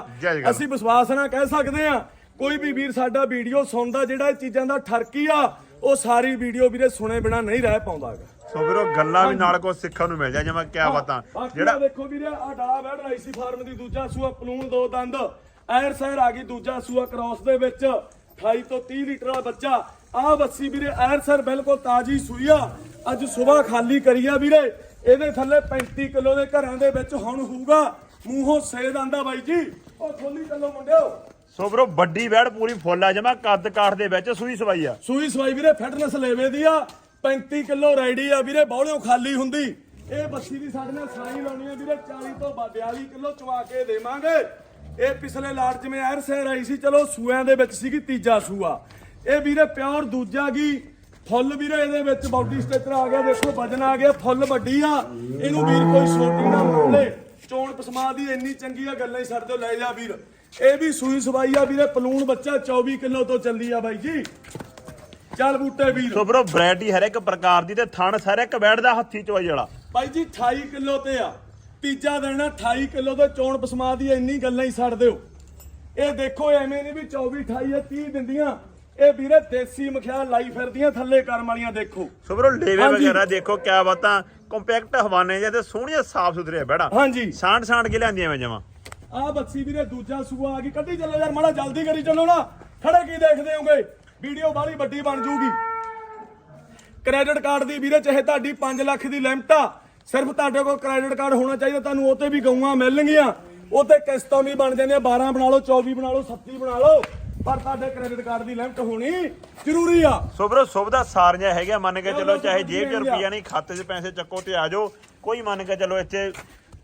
ਅਸੀਂ ਵਿਸ਼ਵਾਸ ਨਾਲ ਕਹਿ ਸਕਦੇ ਆ ਕੋਈ ਵੀ ਵੀਰ ਸਾਡਾ ਵੀਡੀਓ ਸੁਣਦਾ ਜਿਹੜਾ ਇਹ ਚੀਜ਼ਾਂ ਦਾ ਠਰਕੀ ਆ ਉਹ ਸਾਰੀ ਵੀਡੀਓ ਵੀਰੇ ਸੁਣੇ ਬਿਨਾ ਨਹੀਂ ਰਹਿ ਪਾਉਂਦਾਗਾ ਸੋ ਵੀਰੋ ਗੱਲਾਂ ਵੀ ਨਾਲ ਕੋ ਸਿੱਖਣ ਨੂੰ ਮਿਲ ਜਾ ਜਿਵੇਂ ਕਿਆ ਬਾਤਾਂ ਜਿਹੜਾ ਦੇਖੋ ਵੀਰੇ ਆ ਡਾਲਾ ਬੈਠ ਰਹੀ ਸੀ ਫਾਰਮ ਦੀ ਦੂਜਾ ਸੂਆ ਪਲੂਣ ਦੋ ਦੰਦ। ਐਰ ਸੈਰ ਆ ਗਈ ਦੂਜਾ ਸੂਆ ਕ੍ਰਾਸ ਦੇ ਵਿੱਚ। 28 ਤੋਂ 30 ਲੀਟਰ ਵਾਲਾ ਬੱਚਾ। ਆ ਬੱਸੀ ਵੀਰੇ ਐਰ ਸੈਰ ਬਿਲਕੁਲ ਤਾਜੀ ਸੂਈ ਆ। ਅੱਜ ਸਵੇਰ ਖਾਲੀ ਕਰੀ ਆ ਵੀਰੇ। ਇਹਦੇ ਥੱਲੇ 35 ਕਿਲੋ ਦੇ ਘਰਾਂ ਦੇ ਵਿੱਚ ਹੁਣ ਹੋਊਗਾ। ਮੂੰਹੋਂ ਸੇਦ ਆਂਦਾ ਬਾਈ ਜੀ। ਉਹ ਖੋਲੀ ਚੱਲੋ ਮੁੰਡਿਓ। ਸੋ ਬਰੋ ਵੱਡੀ ਵੈੜ ਪੂਰੀ ਫੁੱਲ ਆ ਜਮਾ ਕੱਦ ਕਾਠ ਦੇ ਵਿੱਚ ਸੂਈ ਸਵਾਈ ਆ। ਸੂਈ ਸਵਾਈ ਵੀਰੇ ਫਿਟਨੈਸ ਲੈਵੇ ਦੀ ਆ। 35 ਕਿਲੋ ਰੈਡੀ ਆ ਵੀਰੇ, ਬੌਲਿਓ ਖਾਲੀ ਹੁੰਦੀ। ਇਹ ਬੱਸੀ ਦੀ ਸਾਡੇ ਨਾਲ ਸਾਈ ਲਾਉਣੀ ਆ ਵੀਰੇ 40 ਤੋਂ 42 ਕਿਲੋ ਚਵਾ ਕੇ ਦੇਵਾਂਗੇ। ਇਹ ਪਿਛਲੇ ਲਾਟ ਜਿਵੇਂ ਐਰ ਸਹਿਰ ਆਈ ਸੀ, ਚਲੋ ਸੂਆਂ ਦੇ ਵਿੱਚ ਸੀਗੀ, ਤੀਜਾ ਸੂਆ। ਇਹ ਵੀਰੇ ਪਿਓਰ ਦੂਜਾ ਗੀ ਫੁੱਲ ਵੀਰੇ ਇਹਦੇ ਵਿੱਚ ਬਾਡੀ ਸਟ੍ਰਕਚਰ ਆ ਗਿਆ, ਦੇਖੋ ਵਜਨ ਆ ਗਿਆ, ਫੁੱਲ ਵੱਡੀ ਆ। ਇਹਨੂੰ ਵੀਰ ਕੋਈ ਛੋਟੀ ਨਾ ਮੰਨ ਚੋਣ ਪਸਮਾ ਦੀ ਇੰਨੀ ਚੰਗੀ ਆ, ਗੱਲਾਂ ਹੀ ਛੱਡ ਦਿਓ, ਲੈ ਜਾ ਵੀਰ। ਇਹ ਵੀ ਸੂਈ ਸਵਾਈ ਆ ਵੀਰੇ, ਪਲੂਣ ਬੱਚਾ 24 ਕਿਲੋ ਤੋਂ ਚੱਲੀ ਆ ਬਾਈ ਜੀ। ਚੱਲ ਬੂਟੇ ਵੀਰ। ਸੋ ਬਰੋ ਵੈਰਾਈਟੀ ਹਰ ਇੱਕ ਪ੍ਰਕਾਰ ਦੀ ਤੇ ਥਣ ਹਰ ਇੱਕ ਵੈੜ ਦਾ ਹੱਥੀ ਚਵਾਈ ਵਾਲਾ ਬਾਈ ਜੀ 28 ਕਿਲੋ ਤੇ ਆ। ਤੀਜਾ ਆ 28 ਕਿਲੋ ਤੇ ਚੋਣ ਪਸਮਾ ਦੀ ਇੰਨੀ ਗੱਲਾਂ ਹੀ ਛੱਡ ਦਿਓ। ਇਹ ਦੇਖੋ ਐਵੇਂ ਨਹੀਂ ਵੀ 24 28 ਜਾਂ 30 ਦਿੰਦੀਆਂ। ਇਹ ਵੀਰੇ ਦੇਸੀ ਮਖਿਆਲ ਲਾਈ ਫਿਰਦੀਆਂ ਥੱਲੇ ਕਰਮ ਵਾਲੀਆਂ ਦੇਖੋ। ਸੋ ਬਰੋ ਲੇਵੇ ਹਾਂਜੀ। ਵਗੈਰਾ ਦੇਖੋ ਕਿਆ ਬਾਤਾਂ ਕੰਪੈਕਟ ਹਵਾਨੇ ਜਿਹੇ ਤੇ ਸੋਹਣੀਆਂ ਸਾਫ਼ ਸੁਥਰੇ ਬੈੜਾ ਹਾਂਜੀ। ਸਾਂਡ ਸਾਂਡ ਕੇ ਲਿਆਂਦੀਆਂ ਮੈਂ ਜਮਾ। ਆ ਬੱਸੀ ਵੀਰੇ ਦੂਜਾ ਸੂਆ ਆ ਗਈ। ਕੱਢੀ ਚੱਲੋ ਯਾਰ ਮਾੜਾ ਜਲਦੀ ਕਰੀ ਚੱਲੋ ਨਾ। ਖੜੇ ਕੀ ਦੇਖਦੇ ਹੋਗੇ? ਵੀਡੀਓ ਬਾਲੀ ਵੱਡੀ ਬਣ ਜੂਗੀ। ਕ੍ਰੈਡਿਟ ਕਾਰਡ ਦੀ ਵੀਰੇ ਚਾਹੇ ਤੁਹਾਡੀ 5 ਲੱਖ ਦੀ ਲਿਮਟ ਆ ਸਿਰਫ ਤੁਹਾਡੇ ਕੋਲ ਕ੍ਰੈਡਿਟ ਕਾਰਡ ਹੋਣਾ ਚਾਹੀਦਾ ਤੁਹਾਨੂੰ ਉਹ ਤੇ ਵੀ ਗਊਆਂ ਮਿਲਣਗੀਆਂ। ਉਹ ਤੇ ਕਿਸ਼ਤਾਂ ਵੀ ਬਣ ਜਾਂਦੀਆਂ 12 ਬਣਾ ਲਓ 24 ਬਣਾ ਲਓ 27 ਬਣਾ ਲਓ ਪਰ ਤੁਹਾਡੇ ਕ੍ਰੈਡਿਟ ਕਾਰਡ ਦੀ ਲਿਮਟ ਹੋਣੀ ਜ਼ਰੂਰੀ ਆ। ਸੋ ਬਰੋ ਸੁਵਿਧਾ ਸਾਰੀਆਂ ਹੈਗੀਆਂ ਮੰਨ ਕੇ ਚਲੋ ਚਾਹੇ ਜੇਬ 'ਚ ਰੁਪਈਆ ਨਹੀਂ ਖਾਤੇ 'ਚ ਪੈਸੇ ਚੱਕੋ ਤੇ ਆ ਜਾਓ। ਕੋਈ ਮੰਨ ਕੇ ਚਲੋ ਇੱਥੇ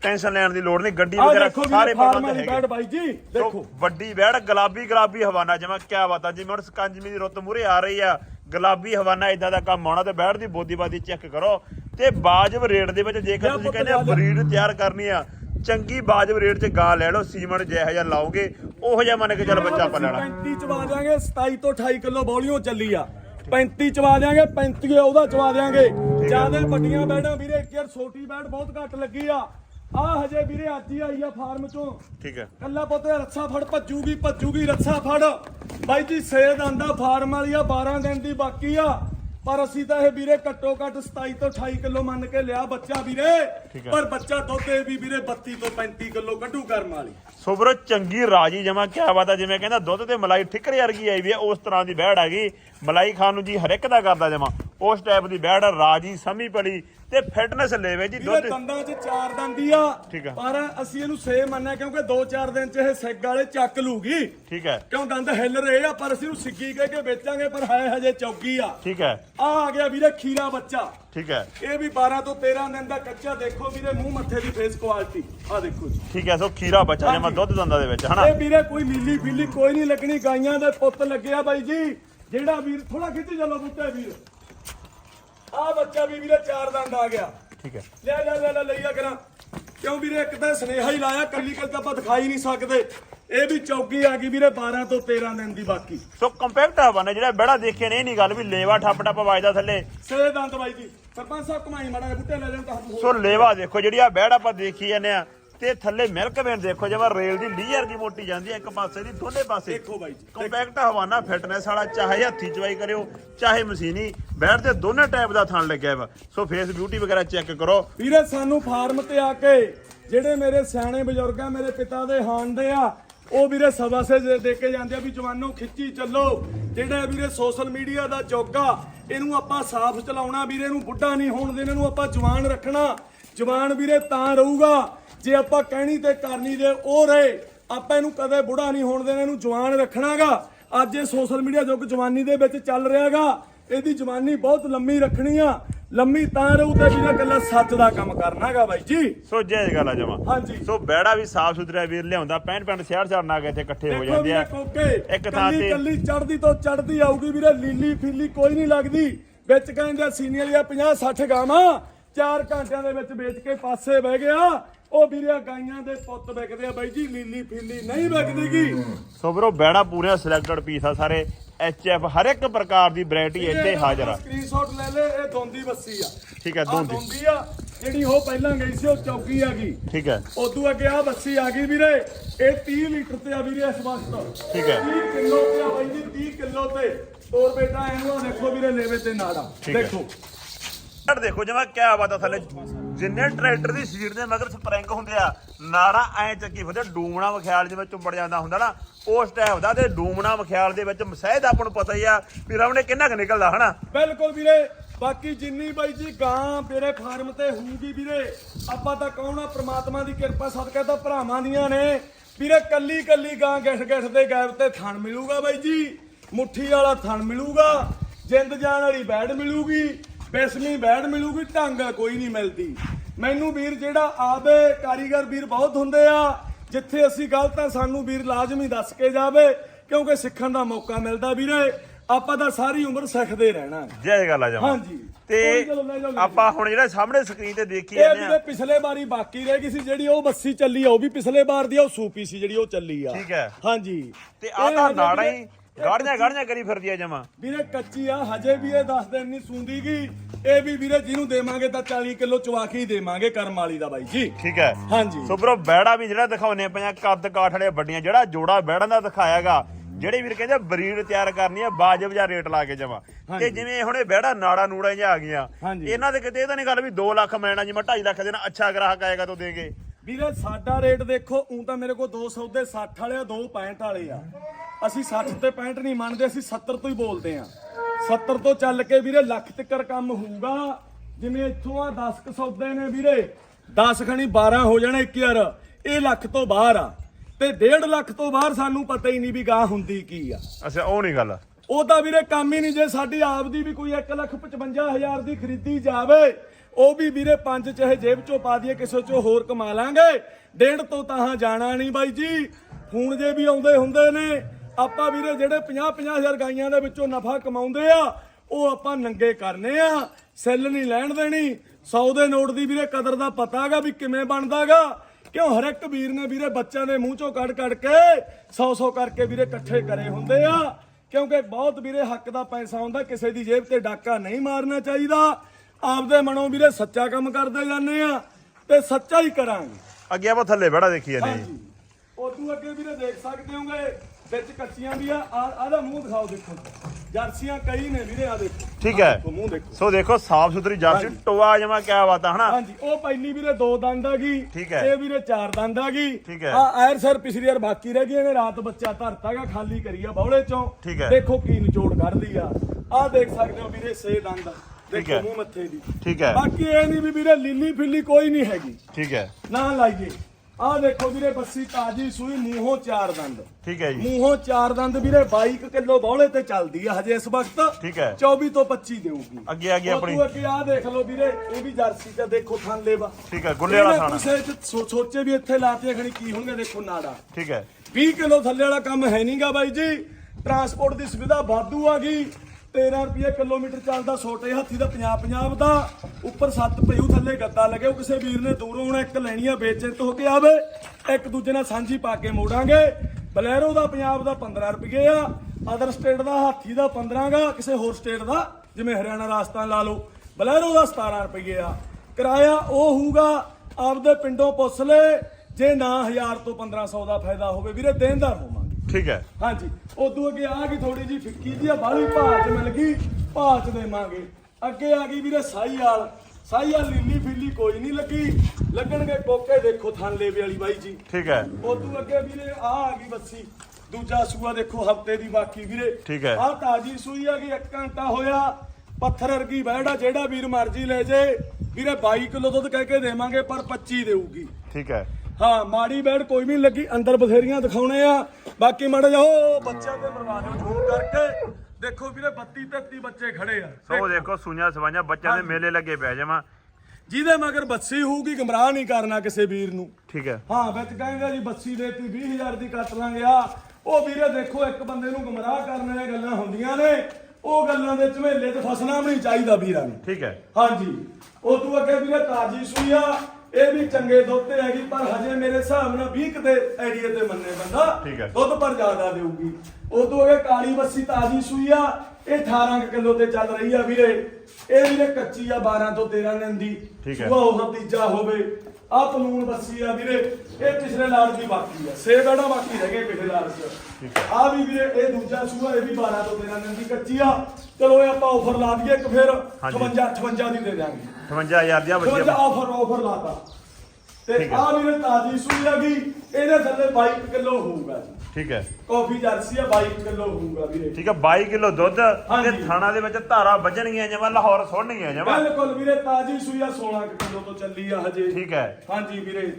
ਟੈਨਸ਼ਨ ਲੈਣ ਦੀ ਲੋੜ ਨਹੀਂ ਗੱਡੀ ਆ ਵਗੈਰਾ ਦੇਖੋ ਸਾਰੇ ਫਾਰਮ ਪ੍ਰਬੰਧ ਹੈਗੇ। ਬੈਡ ਬਾਈ ਜੀ ਦੇਖੋ। ਵੱਡੀ ਵੈੜ ਗੁਲਾਬੀ ਗੁਲਾਬੀ ਹਵਾਨਾ ਜਮਾ ਕਿਆ ਬਾਤਾਂ ਜਿਵੇਂ ਹੁਣ ਸਕੰਜਮੀ ਦੀ ਰੁੱਤ ਮੂਰੇ ਆ ਰਹੀ ਆ ਗੁਲਾਬੀ ਹਵਾਨਾ ਇਦਾਂ ਦਾ ਕੰਮ ਆਉਣਾ ਤੇ ਬੈੜ ਦੀ ਬੋਦੀ ਬਾਦੀ ਚੈੱਕ ਕਰੋ। ਤੇ ਬਾਜਬ ਰੇਟ ਦੇ ਵਿੱਚ ਜੇਕਰ ਤੁਸੀਂ ਕਹਿੰਦੇ ਆ। ਬਰੀਡ ਤਿਆਰ ਕਰਨੀ ਆ ਚੰਗੀ ਬਾਜਬ ਰੇਟ 'ਚ ਗਾਂ ਲੈ ਲਓ ਸੀਮਨ ਜਿਹੋ ਜਿਹਾ ਲਾਓਗੇ ਉਹੋ ਜਿਹਾ ਮੰਨ ਕੇ ਚੱਲ ਬੱਚਾ ਆਪਾਂ ਲੈਣਾ। 35 ਚਵਾ ਦਿਆਂਗੇ 27 ਤੋਂ 28 ਕਿਲੋ ਬੌਲੀਓ ਚੱਲੀ ਆ। 35 ਚਵਾ ਦਿਆਂਗੇ 35 ਉਹਦਾ ਚਵਾ ਦਿਆਂਗੇ। ਜਿਆਦੇ ਵੱਡੀਆਂ ਬੈਡਾਂ ਵੀਰੇ ਇੱਕ ਯਾਰ ਛੋਟੀ ਬੈਡ ਬਹੁਤ ਘੱਟ ਲੱਗੀ ਆ। ਆ ਹਜੇ ਵੀਰੇ ਹੀ ਆਈ ਆ ਫਾਰਮ ਚੋਂ। ਠੀਕ ਹੈ। ਕੱਲਾ ਪੁੱਤ ਰੱਸਾ ਫੜ ਭੱਜੂਗੀ ਭੱਜੂਗੀ ਰੱਸਾ ਫੜ। ਬਾਈ ਜੀ ਸੇਦ ਆਂਦਾ ਫਾਰਮ ਵਾਲੀ ਆ 12 ਦਿਨ ਦੀ ਬਾਕੀ ਆ। ਪਰ ਅਸੀਂ ਤਾਂ ਇਹ ਵੀਰੇ ਘੱਟੋ ਘੱਟ 27 ਤੋਂ 28 ਕਿਲੋ ਮੰਨ ਕੇ ਲਿਆ ਬੱਚਾ ਵੀਰੇ। ਪਰ ਬੱਚਾ ਦੁੱਧ ਇਹ ਵੀ ਵੀਰੇ 32 ਤੋਂ 35 ਕਿਲੋ ਕੱਢੂ ਕਰਮ ਵਾਲੀ। ਸੋ ਬਰੋ ਚੰਗੀ ਰਾਜੀ ਜਮਾ ਕਿਆ ਬਾਤ ਆ। ਜਿਵੇਂ ਕਹਿੰਦਾ ਦੁੱਧ ਤੇ ਮਲਾਈ ਠਿਕਰੇ ਵਰਗੀ ਆਈ ਵੀ ਆ ਉਸ ਤਰ੍ਹਾਂ ਦੀ ਬੈੜ ਹੈਗੀ ਮਲਾਈ ਖਾਣ ਨੂੰ ਜੀ ਹਰ ਇੱਕ ਦਾ ਕਰਦਾ ਜਮਾ। ਉਸ ਟਾਈਪ ਦੀ ਬੈੜ ਆ, ਰਾਜੀ ਸਮੀ ਪੜੀ ਤੇ ਫਿਟਨੈਸ ਲੈਵੇ ਜੀ ਵੀਰੇ ਦੁੱਧ ਦੰਦਾਂ 'ਚ ਚਾਰ ਦੰਦੀ ਆ ਠੀਕ ਆ। ਪਰ ਅਸੀਂ ਇਹਨੂੰ ਸੇ ਮੰਨਿਆ ਕਿਉਂਕਿ 2-4 ਦਿਨ 'ਚ ਇਹ ਸਿੱਗ ਵਾਲੇ ਚੱਕ ਲੂਗੀ। ਠੀਕ ਹੈ ਕਿਉਂ ਦੰਦ ਹਿੱਲ ਰਹੇ ਆ ਪਰ ਅਸੀਂ ਇਹਨੂੰ ਸਿੱਗੀ ਕਹਿ ਕੇ ਵੇਚਾਂਗੇ ਪਰ ਹੈ ਹਜੇ ਚੌਕੀ ਆ। ਠੀਕ ਹੈ ਆ ਆ ਗਿਆ ਵੀਰੇ ਖੀਰਾ ਬੱਚਾ। ਠੀਕ ਹੈ ਇਹ ਵੀ 12 ਤੋਂ 13 ਦਿਨ ਦਾ ਕੱਚਾ ਦੇਖੋ ਵੀਰੇ ਮੂੰਹ ਮੱਥੇ ਦੀ ਫੇਸ ਕੁਆਲਿਟੀ ਆ ਦੇਖੋ ਜੀ। ਠੀਕ ਹੈ ਸੋ ਖੀਰਾ ਬੱਚਾ ਜਮਾ ਦੁੱਧ ਦੰਦਾਂ ਦੇ ਵਿੱਚ ਹਨਾ? ਇਹ ਵੀਰੇ ਕੋਈ ਲੀਲੀ ਫੀਲੀ ਕੋਈ ਨਹੀਂ ਲੱਗਣੀ ਗਾਈਆਂ ਦੇ ਪੁੱਤ ਲੱਗਿਆ ਬਾਈ ਜੀ। ਜਿਹੜਾ ਵੀਰ ਥੋੜਾ ਖਿੱਚੀ ਚੱਲੋ ਬੁੱਤੇ ਵੀਰ। ਆ ਬੱਚਾ ਵੀ ਵੀਰੇ ਚਾਰ ਦੰਦ ਆ ਗਿਆ। ਠੀਕ ਹੈ। ਲੈ ਲੈ ਲੈ ਲੈ ਲਈਆ ਕਰਾਂ। ਕਿਉਂ ਵੀਰੇ ਇੱਕ ਤਾਂ ਸਨੇਹਾ ਹੀ ਲਾਇਆ ਕੱਲੀ ਕੱਲ ਤਾਂ ਆਪਾਂ ਦਿਖਾਈ ਨਹੀਂ ਸਕਦੇ। ਇਹ ਵੀ ਚੌਕੀ ਆ ਗਈ ਵੀਰੇ 12 ਤੋਂ 13 ਦਿਨ ਦੀ ਬਾਕੀ। ਸੋ ਕੰਪੈਕਟ ਹਵਾ ਨੇ ਜਿਹੜਾ ਬੜਾ ਦੇਖੇ ਨੇ ਇਹ ਨਹੀਂ ਗੱਲ ਵੀ ਲੇਵਾ ਠੱਪ ਠੱਪ ਵੱਜਦਾ ਥੱਲੇ। ਸੇ ਦੰਦ ਬਾਈ ਜੀ ਸਰਪੰਚ ਸਾਹਿਬ ਕਮਾਈ ਮਾੜਾ ਜਿਹਾ ਬੁੱਟੇ ਲੈ ਜਾਣ ਤਾਂ ਸੋ ਲੇਵਾ ਦੇਖੋ ਜਿਹੜੀ ਆ ਬੈੜ ਆਪਾਂ ਦੇਖੀ ਜਾਂਦੇ ਆ ਤੇ ਥੱਲੇ ਮਿਲਕ ਵੇਨ ਦੇਖੋ ਜਿਵੇਂ ਰੇਲ ਦੀ ਲੀਅਰ ਦੀ ਮੋਟੀ ਜਾਂਦੀ ਆ ਇੱਕ ਪਾਸੇ ਦੀ ਦੋਨੇ ਪਾਸੇ ਦੇਖੋ ਬਾਈ ਜੀ ਕੰਪੈਕਟ ਹਵਾਨਾ ਫਿਟਨੈਸ ਵਾਲਾ ਚਾਹੇ ਹੱਥੀ ਚਵਾਈ ਕਰਿਓ ਚਾਹੇ ਮਸ਼ੀਨੀ ਬੈਠ ਤੇ ਦੋਨੇ ਟਾਈਪ ਦਾ ਥਣ ਲੱਗਿਆ ਵਾ। ਸੋ ਫੇਸ ਬਿਊਟੀ ਵਗੈਰਾ ਚੈੱਕ ਕਰੋ। ਵੀਰੇ ਸਾਨੂੰ ਫਾਰਮ ਤੇ ਆ ਕੇ ਜਿਹੜੇ ਮੇਰੇ ਸਿਆਣੇ ਬਜ਼ੁਰਗ ਆ ਮੇਰੇ ਪਿਤਾ ਦੇ ਹਾਨ ਦੇ ਆ ਉਹ ਵੀਰੇ ਸਭਾ ਸੇ ਦੇ- ਕੇ ਜਾਂਦੇ ਆ ਵੀ ਜਵਾਨੋ ਖਿੱਚੀ ਚੱਲੋ। ਜਿਹੜਾ ਵੀਰੇ ਸੋਸ਼ਲ ਮੀਡੀਆ ਦਾ ਚੌਕਾ ਇਹਨੂੰ ਆਪਾਂ ਸਾਫ਼ ਚਲਾਉਣਾ ਵੀਰੇ ਇਹਨੂੰ ਬੁੱਢਾ ਨਹੀਂ ਹੋਣ ਦੇਣਾ ਇਹਨੂੰ ਆਪਾਂ ਜਵਾਨ ਰੱਖਣਾ। ਜਵਾਨ ਵੀਰੇ ਤਾਂ ਰਹੂਗਾ। ਜੇ ਆਪਾਂ ਕਹਿਣੀ ਤੇ ਕਰਨੀ ਦੇ ਉਹ ਰਹੇ। ਆਪਾਂ ਇਹਨੂੰ ਕਦੇ ਬੁੱਢਾ ਨਹੀਂ ਹੋਣ ਦੇਣਾ ਇਹਨੂੰ ਜਵਾਨ ਰੱਖਣਾਗਾ। ਅੱਜ ਇਹ ਸੋਸ਼ਲ ਮੀਡੀਆ ਯੁੱਗ ਜਵਾਨੀ ਦੇ ਵਿੱਚ ਚੱਲ ਰਿਹਾਗਾ। ਇਹਦੀ ਜਵਾਨੀ ਬਹੁਤ ਲੰਮੀ ਰੱਖਣੀ ਆ। ਲੰਮੀ ਤਾਂ ਰਹੂ ਤੇ ਵੀਰੇ ਕੱਲਾ ਸੱਚ ਦਾ ਕੰਮ ਕਰਨਾਗਾ ਬਾਈ ਜੀ। ਸੋ ਜੈ ਗੱਲ ਆ ਜਮਾ। ਹਾਂਜੀ। ਸੋ ਬੈੜਾ ਵੀ ਸਾਫ਼ ਸੁਥਰਾ ਵੀਰ ਲਿਆਉਂਦਾ। 65 65 66 60 ਨਾਗ ਇੱਥੇ ਇਕੱਠੇ ਹੋ ਜਾਂਦੇ ਆ। ਇੱਕ ਥਾਂ ਤੇ- ਕੱਲੀ ਚੜਦੀ ਤੋਂ ਚੜਦੀ ਆਊਗੀ ਵੀਰੇ। ਲੀਲੀ ਫੀਲੀ ਕੋਈ ਨਹੀਂ ਲੱਗਦੀ। ਵਿੱਚ ਕਹਿੰਦੇ ਸੀਨੀਅਰ ਜਾਂ 50 60 ਗਾਵਾਂ। 4 ਘੰਟਿਆਂ ਦੇ ਵਿੱਚ ਵੇਚ ਕੇ ਪਾਸੇ ਬਹਿ ਗਿਆ। ਉਹ ਵੀਰੇ ਗਾਈਆਂ ਦੇ ਪੁੱਤ ਵਿਕਦੇ ਆ ਬਾਈ ਜੀ ਲੀਲੀ ਫੀਲੀ ਨਹੀਂ ਵਿਕਦੀਗੀ। ਸੋ ਬਰੋ ਬੈੜਾ ਪੂਰੇ ਸਿਲੈਕਟਡ ਪੀਸ ਆ ਸਾਰੇ। ਐਚ ਐਫ ਹਰ ਇੱਕ ਪ੍ਰਕਾਰ ਦੀ ਵੈਰਾਈਟੀ ਇੱਥੇ ਹਾਜ਼ਰ ਆ। ਸਕਰੀਨਸ਼ਾਟ ਲੈ ਲੈ ਇਹ ਦੋਂਦੀ ਬੱਸੀ ਆ। ਠੀਕ ਹੈ ਦੋਂਦੀ। ਦੋਂਦੀ ਆ ਜਿਹੜੀ ਉਹ ਪਹਿਲਾਂ ਗਈ ਸੀ ਉਹ ਚੌਕੀ ਆ ਗਈ ਠੀਕ ਹੈ। ਉਦੋਂ ਅੱਗੇ ਆ ਬੱਸੀ ਆ ਗਈ ਵੀਰੇ। ਇਹ 30 ਲੀਟਰ ਤੇ ਆ ਵੀਰੇ ਇਸ ਵਕਤ। ਠੀਕ ਹੈ। 30 ਕਿਲੋ ਤੇ ਆ ਬਾਈ ਜੀ 30 ਕਿਲੋ ਤੇ। ਤੋਰ ਬੇਟਾ ਇਹਨੂੰ ਦੇਖੋ ਵੀਰੇ ਲੇਵੇ ਤੇ ਨਾੜਾ। ਦੇਖੋ। ਟਰੈਕਟਰ ਦੇਖੋ ਜਿਵੇਂ ਕਿਆ ਬਾਤ ਆ ਥੱਲੇ। ਜਿੰਨੇ ਟਰੈਕਟਰ ਦੀ ਸੀਟ ਦੇ ਮਗਰ ਸਪਰਿੰਗ ਹੁੰਦੇ ਆ, ਨਾੜਾ ਐ ਚੱਕੀ ਫਿਰਦੇ, ਡੂਮਣਾ ਮਖਿਆਲ ਜਿਵੇਂ ਚੁੰਬੜ ਜਾਂਦਾ ਹੁੰਦਾ ਨਾ, ਉਸ ਟਾਈਪ ਦਾ ਤੇ ਡੂਮਣਾ ਮਖਿਆਲ ਦੇ ਵਿੱਚ ਮਸਹਿਦ ਆਪਾਂ ਨੂੰ ਪਤਾ ਹੀ ਆ ਵੀ ਰਮਣੇ ਕਿੰਨਾ ਕੁ ਨਿਕਲਦਾ, ਹਨਾ? ਬਿਲਕੁਲ ਵੀਰੇ, ਬਾਕੀ ਜਿੰਨੀ ਬਾਈ ਜੀ ਗਾਂ ਮੇਰੇ ਫਾਰਮ ਤੇ ਹੋਊਗੀ ਵੀਰੇ, ਆਪਾਂ ਤਾਂ ਕਹਣਾ ਪ੍ਰਮਾਤਮਾ ਦੀ ਕਿਰਪਾ, ਸਦਕਾ ਤਾਂ ਭਰਾਵਾਂ ਦੀਆਂ ਨੇ। ਵੀਰੇ ਕੱਲੀ ਕੱਲੀ ਗਾਂ ਗਿੱਠ ਗਿੱਠ ਦੇ ਗੈਬ ਤੇ ਥਣ ਮਿਲੂਗਾ ਬਾਈ ਜੀ। ਮੁੱਠੀ ਵਾਲਾ ਥਣ ਮਿਲੂਗਾ, ਜਿੰਦ ਜਾਨ ਵਾਲੀ ਬੈੜ ਮਿਲੂਗੀ। ਬੇਸਮੀ ਬੈੜ ਮਿਲੂਗੀ ਢੰਗ ਕੋਈ ਨਹੀਂ ਮਿਲਦੀ। ਮੈਨੂੰ ਵੀਰ ਜਿਹੜਾ ਆਵੇ ਕਾਰੀਗਰ ਵੀਰ ਬਹੁਤ ਹੁੰਦੇ ਆ ਜਿੱਥੇ ਅਸੀਂ ਗਲਤ ਆ ਸਾਨੂੰ ਵੀਰ ਲਾਜ਼ਮੀ ਦੱਸ ਕੇ ਜਾਵੇ ਕਿਉਂਕਿ ਸਿੱਖਣ ਦਾ ਮੌਕਾ ਮਿਲਦਾ ਵੀਰੇ ਆਪਾਂ ਤਾਂ ਸਾਰੀ ਉਮਰ ਸਿੱਖਦੇ ਰਹਿਣਾ। ਜੈ ਗੱਲ ਆ ਜਮਾ। ਹਾਂਜੀ। ਤੇ ਕੋਈ ਗੱਲ ਨਹੀਂ, ਗੱਲ ਨਹੀਂ। ਆਪਾਂ ਹੁਣ ਜਿਹੜਾ ਸਾਹਮਣੇ ਸਕਰੀਨ ਤੇ ਦੇਖੀ ਇਹ ਜਾਂਦੇ ਵੀਰੇ ਪਿਛਲੇ ਵਾਰੀ ਬਾਕੀ ਰਹਿ ਗਈ ਸੀ ਜਿਹੜੀ ਉਹ ਬੱਸੀ ਚੱਲੀ ਆ ਉਹ ਵੀ ਪਿਛਲੇ ਵਾਰ ਦੀ ਆ ਉਹ ਸੂਪੀ ਸੀ ਜਿਹੜੀ ਉਹ ਚੱਲੀ ਆ। ਠੀਕ ਹੈ। ਹਾਂਜੀ। ਤੇ ਆ ਇਹ ਤਾਂ ਨਾੜਾ ਹੀ ਗਾੜੀਆਂ ਗਾੜੀਆਂ ਕਰੀ ਫਿਰਦੀ ਆ ਜਮਾ। ਵੀਰੇ ਕੱਚੀ ਆ ਹਜੇ ਵੀ ਇਹ 10 ਦਿਨ ਨਹੀਂ ਸੂੰਦੀ ਗੀ। ਇਹ ਵੀ ਵੀਰੇ ਜਿਹਨੂੰ ਦੇਵਾਂਗੇ ਤਾਂ 40 ਕਿਲੋ ਚਵਾ ਕੇ ਹੀ ਦੇਵਾਂਗੇ ਕਰਮ ਵਾਲੀ ਦਾ ਬਾਈ ਜੀ। ਠੀਕ ਹੈ। ਹਾਂਜੀ। ਸੋ ਬਰੋ ਬੈੜਾ ਵੀ ਜਿਹੜਾ ਦਿਖਾਉਨੇ ਪਿਆ ਕੱਦ ਕਾਠ ਵਾਲੇ ਵੱਡੀਆਂ ਜਿਹੜਾ ਜੋੜਾ ਬੈੜਾਂ ਦਾ ਦਿਖਾਇਆਗਾ ਜਿਹੜੇ ਵੀਰ ਕਹਿੰਦੇ ਬਰੀਡ ਤਿਆਰ ਕਰਨੀ ਹੈ ਬਾਜਬ ਜਾਂ ਰੇਟ ਲਾ ਕੇ ਜਮਾ। ਤੇ ਜਿਵੇਂ ਹੁਣ ਇਹ ਬੈੜਾ ਨਾੜਾ ਨੂੜਾ ਜਿਹਾ ਆ ਗਈਆਂ। ਇਹਨਾਂ ਦੇ ਕਿਤੇ ਇਹ ਤਾਂ ਨਹੀਂ ਗੱਲ ਵੀ 2 ਲੱਖ ਮਿਲਣਾ ਜਿਵੇਂ 2.5 ਲੱਖ ਦੇਣਾ ਅੱਛਾ ਗ੍ਰਾਹਕ ਆਏਗਾ ਤਾਂ ਦੇਗੇ। ਵੀਰੇ ਸਾਡਾ ਰੇਟ ਦੇਖੋ ਉਂ ਤਾਂ ਮੇਰੇ ਕੋਲ ਦੋ ਸੌਦੇ 60 ਵਾਲੇ ਆ ਦੋ 65 ਵਾਲੇ ਆ। ਅਸੀਂ 60 ਤੇ 65 ਨਹੀਂ ਮੰਨਦੇ ਅਸੀਂ 70 ਤੋਂ ਹੀ ਬੋਲਦੇ ਆ। 70 ਤੋਂ ਚੱਲ ਕੇ ਵੀਰੇ ਲੱਖ ਤੱਕਰ ਕੰਮ ਹੋਊਗਾ। ਜਿਵੇਂ ਇੱਥੋਂ ਆ 10 ਕ ਸੌਦੇ ਨੇ ਵੀਰੇ। 10 ਖਣੀ 12 ਹੋ ਜਾਣਾ ਇੱਕ ਯਾਰ ਇਹ ਲੱਖ ਤੋਂ ਬਾਹਰ ਆ। ਤੇ 1.5 ਲੱਖ ਤੋਂ ਬਾਹਰ ਸਾਨੂੰ ਪਤਾ ਹੀ ਨਹੀਂ ਵੀ ਗਾਂ ਹੁੰਦੀ ਕੀ ਆ। ਅੱਛਾ ਉਹ ਨਹੀਂ ਗੱਲ। ਉਹ ਤਾਂ ਵੀਰੇ ਕੰਮ ਹੀ ਨਹੀਂ ਜੇ ਸਾਡੀ ਆਪ ਦੀ ਵੀ ਕੋਈ 155000 ਦੀ ਖਰੀਦੀ ਜਾਵੇ। ਉਹ ਵੀ ਵੀਰੇ ਪੰਜ ਚਾਹੇ ਜੇਬ ਚੋਂ ਪਾ ਦਈਏ, ਕਿਸੇ ਚੋਂ ਹੋਰ ਕਮਾ ਲਾਂਗੇ। ਡੇਢ ਤੋਂ ਤਾਂ ਜਾਣਾ ਨਹੀਂ ਬਾਈ ਜੀ। ਫੋਨ ਜੇ ਵੀ ਆਉਂਦੇ ਹੁੰਦੇ ਨੇ, ਆਪਾਂ ਵੀਰੇ ਜਿਹੜੇ 50 50000 ਗਾਈਆਂ ਦੇ ਵਿੱਚੋਂ ਨਫਾ ਕਮਾਉਂਦੇ ਆ, ਉਹ ਆਪਾਂ ਨੰਗੇ ਕਰਨੇ ਆ। ਸੈੱਲ ਨਹੀਂ ਲੈਣ ਦੇਣੀ। 100 ਦੇ ਨੋਟ ਦੀ ਵੀਰੇ ਕਦਰ ਦਾ ਪਤਾਗਾ ਵੀ ਕਿਵੇਂ ਬਣਦਾਗਾ ਕਿਉਂ ਹਰ ਇੱਕ ਵੀਰ ਨੇ ਵੀਰੇ ਬੱਚਿਆਂ ਦੇ ਮੂੰਹ ਚੋਂ ਕੱਢ ਕੱਢ ਕੇ 100 100 ਕਰਕੇ ਵੀਰੇ ਇਕੱਠੇ ਕਰੇ ਹੁੰਦੇ ਆ। ਕਿਉਂਕਿ ਬਹੁਤ ਵੀਰੇ ਹੱਕ ਦਾ ਪੈਸਾ ਹੁੰਦਾ, ਕਿਸੇ ਦੀ ਜੇਬ ਤੇ ਡਾਕਾ ਨਹੀਂ ਮਾਰਨਾ ਚਾਹੀਦਾ। ਆਪਦੇ ਮਨੋਂ ਵੀਰੇ ਸੱਚਾ ਕੰਮ ਕਰਦੇ ਜਾਂਦੇ ਆ ਤੇ ਸੱਚਾ ਹੀ ਕਰਾਂਗੇ। ਅੱਗੇ ਆਪਾਂ ਥੱਲੇ ਬੈੜਾ ਦੇਖੀ ਜਾਂਦੇ ਹਾਂਜੀ। ਉਦੋਂ ਅੱਗੇ ਵੀਰੇ ਦੇਖ ਸਕਦੇ ਹੋਗੇ ਵਿੱਚ ਕੱਚੀਆਂ ਵੀ ਆ। ਆ- ਮੂੰਹ ਦਿਖਾਓ ਦੇਖੋ। ਜਰਸੀਆਂ ਕਈ ਨੇ ਵੀਰੇ ਆ ਦੇਖੋ। ਠੀਕ ਆਹ ਹੈ ਦੇਖੋ ਮੂੰਹ ਦੇਖੋ। ਸੋ ਦੇਖੋ ਸਾਫ਼ ਸੁਥਰੀ ਜਰਸੀ ਹਾਂਜੀ। ਟੋਆ ਜਮਾ ਕਿਆ ਬਾਤ ਆ ਹਨਾ? ਹਾਂਜੀ ਉਹ ਪਹਿਲੀ ਵੀਰੇ ਦੋ ਦੰਦ ਆ ਗਈ। ਠੀਕ ਹੈ। ਇਹ ਵੀਰੇ ਚਾਰ ਦੰਦ ਆ ਗਈ। ਠੀਕ ਹੈ। ਆ ਐਰ ਸਰ ਪਿਛਲੀ ਵਾਰ ਬਾਕੀ ਰਹਿ ਗਈ ਨੇ ਰਾਤ ਬੱਚਾ ਧਰਤਾਗਾ ਖਾਲੀ ਕਰੀ ਆ ਬੌਲੇ ਚੋਂ। ਠੀਕ ਹੈ। ਦੇਖੋ ਕੀ ਨਿਚੋੜ ਕੱਢਦੀ ਆ। ਆ ਦੇਖ ਸਕਦੇ ਹੋ ਵੀਰੇ ਸੇ ਦੰਦ ਠੀਕ ਹੈ। ਮੂੰਹ ਮੱਥੇ ਦੀ। ਠੀਕ ਹੈ। ਬਾਕੀ ਇਹ ਨਹੀਂ ਵੀ ਵੀਰੇ ਲੀਲੀ ਫਿੱਲੀ ਕੋਈ ਨਹੀਂ ਹੈਗੀ। ਠੀਕ ਹੈ। ਨਾ ਲਾਈਏ। ਆ ਦੇਖੋ ਵੀਰੇ ਬੱਸੀ ਤਾਜੀ ਸੂਈ ਮੂੰਹੋਂ ਚਾਰ ਦੰਦ। ਠੀਕ ਹੈ ਜੀ। ਮੂੰਹੋਂ ਚਾਰ ਦੰਦ ਵੀਰੇ 22 ਕਿਲੋ ਬੌਲੇ ਤੇ ਚੱਲਦੀ ਆ ਹਜੇ ਇਸ ਵਕਤ। ਠੀਕ ਹੈ। 24 ਤੋਂ 25 ਦੇਊਗੀ। ਅੱਗੇ ਅੱਗੇ ਆਪਣੀ। ਉਦੋਂ ਅੱਗੇ ਆ ਦੇਖ ਲਓ ਵੀਰੇ ਇਹ ਵੀ ਜਰਸੀ ਤੇ ਦੇਖੋ ਥਣ ਲੇਵਾ ਠੀਕ ਹੈ ਗੁੱਲੇ ਵਾਲਾ ਇਹਨੇ ਥਾਣਾ। ਕਿਸੇ ਚ ਸੋ- ਸੋਚੇ ਵੀ ਇੱਥੇ ਲਾਤੀਆਂ ਖਣੀ ਕੀ ਹੋਣਗੇ ਦੇਖੋ ਨਾੜਾ। ਠੀਕ ਹੈ। 20 ਕਿਲੋ ਥੱਲੇ ਵਾਲਾ ਕੰਮ ਹੈ ਨਹੀਂਗਾ ਬਾਈ ਜੀ। ਟਰਾਂਸਪੋਰਟ ਦੀ ਸੁਵਿਧਾ ਵਾਧੂ ਆ ਗਈ। 13 ਰੁਪਏ ਕਿਲੋਮੀਟਰ ਚੱਲਦਾ, ਛੋਟੇ ਹਾਥੀ ਦਾ 50 50 ਦਾ, ਉੱਪਰ ਸੱਤ ਪਈਉ ਥੱਲੇ ਗੱਦਾ ਲੱਗੇ। ਉਹ ਕਿਸੇ ਵੀਰ ਨੇ ਦੂਰੋਂ ਹੁਣ ਇੱਕ ਲੈਣੀ ਆ ਵੇਚਣ ਤੋਂ ਹੋ ਕੇ ਆਵੇ, ਇੱਕ ਦੂਜੇ ਨਾਲ ਸਾਂਝੀ ਪਾ ਕੇ ਮੋੜਾਂਗੇ। ਬਲੈਰੋ ਦਾ ਪੰਜਾਬ ਦਾ 15 ਰੁਪਏ ਆ, ਅਦਰ ਸਟੇਟ ਦਾ ਹਾਥੀ ਦਾ 15 ਗਾ, ਕਿਸੇ ਹੋਰ ਸਟੇਟ ਦਾ, ਜਿਵੇਂ ਹਰਿਆਣਾ, ਰਾਜਸਥਾਨ ਲਾ ਲਓ, ਬਲੈਰੋ ਦਾ 17 ਰੁਪਏ ਆ। ਕਿਰਾਇਆ ਉਹ ਹੋਊਗਾ, ਆਪਦੇ ਪਿੰਡੋਂ ਪੁੱਛ ਲੈ, ਜੇ ਨਾ 1000 ਤੋਂ 1500 ਦਾ ਫਾਇਦਾ ਹੋਵੇ, ਵੀਰੇ ਦੇਣਦਾਰ ਹੋਵਾਂ ਠੀਕ ਹੈ। ਹਾਂਜੀ। ਉਦੋਂ ਅੱਗੇ ਆ ਗਈ ਥੋੜੀ ਜੀ ਫਿੱਕੀ ਜੀ ਆ ਬਾਹਲੀ ਭਾਅ ਚ ਮਿਲ ਗਈ। ਭਾਅ ਚ ਦੇਵਾਂਗੇ। ਅੱਗੇ ਆ ਗਈ ਵੀਰੇ ਸਾਈ ਵਾਲ ਸਾਈ ਵਾਲ ਲੀਲੀ ਫਿੱਲੀ ਕੋਈ ਨਹੀਂ ਲੱਗੀ। ਲੱਗਣਗੇ ਕੋਕੇ ਦੇਖੋ ਥਣ ਲੇਵੇ ਵਾਲੀ ਬਾਈ ਜੀ। ਠੀਕ ਹੈ। ਉਦੋਂ ਅੱਗੇ ਵੀਰੇ ਆ ਆ ਗਈ ਬੱਸੀ। ਦੂਜਾ ਸੂਆ ਦੇਖੋ ਹਫ਼ਤੇ ਦੀ ਬਾਕੀ ਵੀਰੇ। ਠੀਕ ਹੈ। ਆ ਤਾਜੀ ਸੂਈ ਆ ਗਈ 1 ਘੰਟਾ ਹੋਇਆ। ਪੱਥਰ ਵਰਗੀ ਬੈੜਾ ਜਿਹੜਾ ਵੀਰ ਮਰਜ਼ੀ ਲੈ ਜੇ। ਵੀਰੇ 22 ਕਿਲੋ ਦੁੱਧ ਕਹਿ ਕੇ ਦੇਵਾਂਗੇ ਪਰ 25 ਦੇਊਗੀ। ਠੀਕ ਹੈ। ਹਾਂ ਮਾੜੀ ਬੈੜ ਕੋਈ ਵੀ ਲੱਗੀ। ਅੰਦਰ ਬਥੇਰੀਆਂ ਦਿਖਾਉਣੇ ਆ। ਬਾਕੀ ਮਾੜਾ ਉਹ ਬੱਚਿਆਂ ਦੇ ਮਰਵਾ ਦਿਓ ਜ਼ੂਮ ਕਰਕੇ। ਦੇਖੋ ਵੀਰੇ 32 33 ਬੱਚੇ ਖੜੇ ਆ। ਸੋ ਦੇਖੋ। ਸੂਈਆਂ ਸਵਾਈਆਂ ਬੱਚਿਆਂ ਦੇ ਮੇਲੇ ਲੱਗੇ ਪਿਆ ਜਮਾ ਜਿਹਦੇ ਮਗਰ ਬੱਸੀ ਹੋਊਗੀ ਗਮਰਾਹ ਨਹੀਂ ਕਰਨਾ ਕਿਸੇ ਵੀਰ ਨੂੰ। ਠੀਕ ਹੈ। ਹਾਂ ਵਿੱਚ ਕਹਿੰਗਾ ਜੀ ਬੱਸੀ ਦੇਤੀ 20000 ਦੀ ਕੱਟ ਲਾਂਗੇ ਆ। ਉਹ ਵੀਰੇ ਦੇਖੋ ਇੱਕ ਬੰਦੇ ਨੂੰ ਗਮਰਾਹ ਕਰਨ ਵਾਲੀਆਂ ਗੱਲਾਂ ਹੁੰਦੀਆਂ ਨੇ। ਉਹ ਗੱਲਾਂ ਦੇ ਝਮੇਲੇ 'ਚ ਫਸਣਾ ਵੀ ਨਹੀਂ ਚਾਹੀਦਾ ਵੀਰਾਂ ਨੂੰ। ਠੀਕ ਹੈ। ਹਾਂਜੀ। ਉਹ ਤੋਂ ਅੱਗੇ ਵੀਰੇ ਤਾਜੀ ਸੂਈ ਆ। ਇਹ ਵੀ ਚੰਗੇ ਦੁੱਧ ਤੇ ਹੈਗੀ ਪਰ ਹਜੇ ਮੇਰੇ ਹਿਸਾਬ ਨਾਲ 20 ਕੁ ਦੇ ਏਰੀਏ ਤੇ ਮੰਨੇ ਬੰਦਾ। ਠੀਕ ਹੈ। ਦੁੱਧ ਪਰ ਜ਼ਿਆਦਾ ਦੇਊਗੀ। ਉਹ ਤੋਂ ਅੱਗੇ ਕਾਲੀ ਬੱਸੀ ਤਾਜੀ ਸੂਈ ਆ ਇਹ 18 ਕੁ ਕਿਲੋ ਤੇ ਚੱਲ ਰਹੀ ਆ ਵੀਰੇ। ਇਹ ਵੀਰੇ ਕੱਚੀ ਆ 12 ਤੋਂ 13 ਦਿਨ ਦੀ। ਠੀਕ ਹੈ। ਸੂਆ ਉਹ ਤੀਜਾ ਹੋਵੇ ਆ ਪਲੂਣ ਬੱਸੀ ਆ ਵੀਰੇ। ਇਹ ਪਿਛਲੇ ਲਾੜ ਦੀ ਬਾਕੀ ਆ। ਸੇ ਬੈੜਾ ਬਾਕੀ ਰਹਿ ਗਏ ਪਿਛਲੇ ਲਾੜ 'ਚ। ਹੈ। ਆ ਵੀ ਵੀਰੇ ਇਹ ਦੂਜਾ ਸੂਆ ਇਹ ਵੀ 12 ਤੋਂ 13 ਦਿਨ ਦੀ ਕੱਚੀ ਆ। ਚਲੋ ਇਹ ਆਪਾਂ ਆਫਰ ਲਾ ਦਈਏ ਇੱਕ ਫਿਰ। ਹਾਂਜੀ। 58 58 ਦੀ ਦੇ ਦਿਆਂਗੇ। 58000 ਦੀਆਂ ਖਰਚਾ ਬੱਚੀਆਂ ਆਫਰ ਆਫਰ ਲਾਤਾ। ਤੇ ਠੀਕ ਹੈ। ਆ ਵੀਰੇ ਤਾਜੀ ਸੂਈ ਆ ਗਈ ਇਹਦੇ ਥੱਲੇ 22 ਕਿਲੋ ਹੋਊਗਾ ਜੀ। ਠੀਕ ਹੈ। ਕਾਫੀ ਜਰਸੀ ਆ 22 ਕਿਲੋ ਹੋਊਗਾ ਵੀਰੇ। ਠੀਕ ਹੈ 22 ਕਿਲੋ ਦੁੱਧ ਤੇ ਹਾਂਜੀ। ਥਾਣਾ ਦੇ ਵਿੱਚ ਧਾਰਾ ਵੱਜਣਗੀਆਂ ਜਮਾ ਲਾਹੌਰ ਸੁੱਟਣਗੀਆਂ ਜਮਾ। ਬਿਲਕੁਲ ਵੀਰੇ ਤਾਜੀ ਸੂਈ ਆ 16 ਕੁ ਕਿਲੋ ਤੋਂ ਚੱਲੀ ਆ ਹਜੇ। ਠੀਕ ਹੈ। ਹਾਂਜੀ ਵੀਰੇ।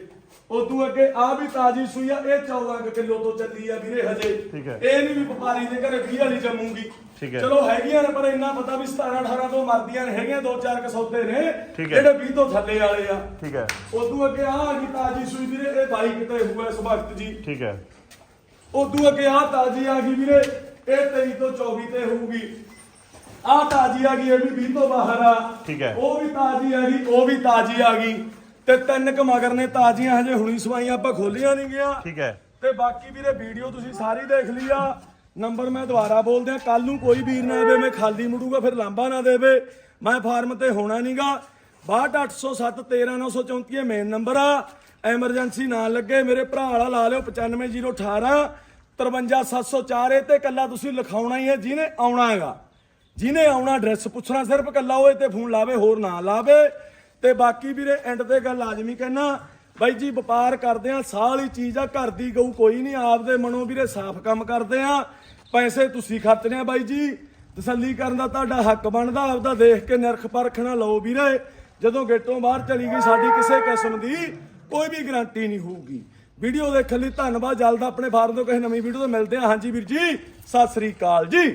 ਉਦੋਂ ਅੱਗੇ ਆ ਵੀ ਤਾਜੀ ਸੂਈ ਆ ਇਹ 14 ਕੁ ਕਿਲੋ ਤੋਂ ਚੱਲੀ ਆ ਵੀਰੇ ਹਜੇ। ਠੀਕ ਹੈ। ਇਹ ਨਹੀਂ ਵੀ ਵਪਾਰੀ ਦੇ ਘਰੇ 20 ਵਾਲੀ ਜੰਮੂਗੀ। ਠੀਕ ਹੈ। ਚਲੋ ਹੈਗੀਆਂ ਨੇ ਪਰ ਇੰਨਾ ਪਤਾ ਵੀ 17 18 ਤੋਂ ਮਰਦੀਆਂ ਨੇ ਹੈਗੀਆਂ ਦੋ ਚਾਰ ਕ ਸੌਦੇ ਨੇ ਠੀਕ ਹੈ। ਜਿਹੜੇ 20 ਤੋਂ ਥੱਲੇ ਵਾਲੇ ਆ। ਠੀਕ ਹੈ। ਉਦੋਂ ਅੱਗੇ ਆ ਆ ਗਈ ਤਾਜੀ ਸੂਈ ਵੀਰੇ ਇਹ 22 ਕਿਤੇ ਹੋਊਗਾ ਇਸ ਵਕਤ ਜੀ। ਠੀਕ ਹੈ। ਉਦੋਂ ਅੱਗੇ ਆ ਤਾਜੀ ਆ ਗਈ ਵੀਰੇ ਇਹ 23 ਤੋਂ 24 ਤੇ ਹੋਊਗੀ। ਆ ਤਾਜੀ ਆ ਗਈ ਇਹ ਵੀ 20 ਤੋਂ ਬਾਹਰ ਆ। ਠੀਕ ਹੈ। ਉਹ ਵੀ ਤਾਜੀ ਆ ਗਈ ਉਹ ਵੀ ਤਾਜੀ ਆ ਗਈ। ਤੇ ਤਿੰਨ ਕ ਮਗਰ ਨੇ ਤਾਜ਼ੀਆਂ ਹਜੇ ਹੁਣੀ ਸਵਾਈਆਂ ਆਪਾਂ ਖੋਲੀਆਂ ਨਹੀਂ ਗਿਆ ਠੀਕ ਹੈ। ਤੇ ਬਾਕੀ ਵੀਰੇ ਵੀਡੀਓ ਤੁਸੀਂ ਸਾਰੀ ਦੇਖ ਲਈ ਆ। ਨੰਬਰ ਮੈਂ ਦੁਬਾਰਾ ਬੋਲ ਦਿਆਂ ਕੱਲ ਨੂੰ ਕੋਈ ਵੀਰ ਨਾ ਆਵੇ ਮੈਂ ਖਾਲੀ ਮੁੜੂਗਾ ਫਿਰ ਲਾਂਬਾ ਨਾ ਦੇਵੇ। ਮੈਂ ਫਾਰਮ ਤੇ ਹੋਣਾ ਨਹੀਂਗਾ 62807 ਇਹ ਮੇਨ ਨੰਬਰ ਆ। ਐਮਰਜੈਂਸੀ ਨਾ ਲੱਗੇ ਮੇਰੇ ਭਰਾ ਵਾਲਾ ਲਾ ਲਿਓ 95018 53704 ਇਹ ਤੇ ਕੱਲਾ ਤੁਸੀਂ ਲਿਖਾਉਣਾ ਹੀ ਹੈ ਜਿਹਨੇ ਆਉਣਾ ਹੈਗਾ। ਜਿਹਨੇ ਆਉਣਾ ਐਡਰੈਸ ਪੁੱਛਣਾ ਸਿਰਫ ਕੱਲਾ ਇਹ ਤੇ ਫੋਨ ਲਾਵੇ ਹੋਰ ਨਾ ਲਾਵੇ। ਤੇ ਬਾਕੀ ਵੀਰੇ ਐਂਡ ਤੇ ਗੱਲ ਲਾਜ਼ਮੀ ਕਹਿਣਾ ਬਾਈ ਜੀ ਵਪਾਰ ਕਰਦੇ ਆ ਸਾਹ ਚੀਜ਼ ਆ, ਘਰ ਦੀ ਗਊ ਕੋਈ ਨਹੀਂ, ਆਪਦੇ ਮਨੋਂ ਵੀਰੇ ਸਾਫ਼ ਕੰਮ ਕਰਦੇ ਆ। ਪੈਸੇ ਤੁਸੀਂ ਖਰਚਣੇ ਆ ਬਾਈ ਜੀ, ਤਸੱਲੀ ਕਰਨ ਦਾ ਤੁਹਾਡਾ ਹੱਕ ਬਣਦਾ, ਆਪਦਾ ਦੇਖ ਕੇ ਨਿਰਖ ਪਰਖ ਨਾ ਲਓ ਵੀਰੇ। ਜਦੋਂ ਗੇਟੋਂ ਬਾਹਰ ਚਲੀ ਗਈ ਸਾਡੀ ਕਿਸੇ ਕਿਸਮ ਦੀ ਕੋਈ ਵੀ ਗਰੰਟੀ ਨਹੀਂ ਹੋਊਗੀ। ਵੀਡੀਓ ਦੇਖਣ ਲਈ ਧੰਨਵਾਦ, ਜਲਦ ਆਪਣੇ ਫਾਰਮ ਤੋਂ ਕਿਸੇ ਨਵੀਂ ਵੀਡੀਓ ਤੋਂ ਮਿਲਦੇ ਹਾਂ ਹਾਂਜੀ ਵੀਰ ਜੀ, ਸਤਿ ਸ੍ਰੀ ਅਕਾਲ ਜੀ।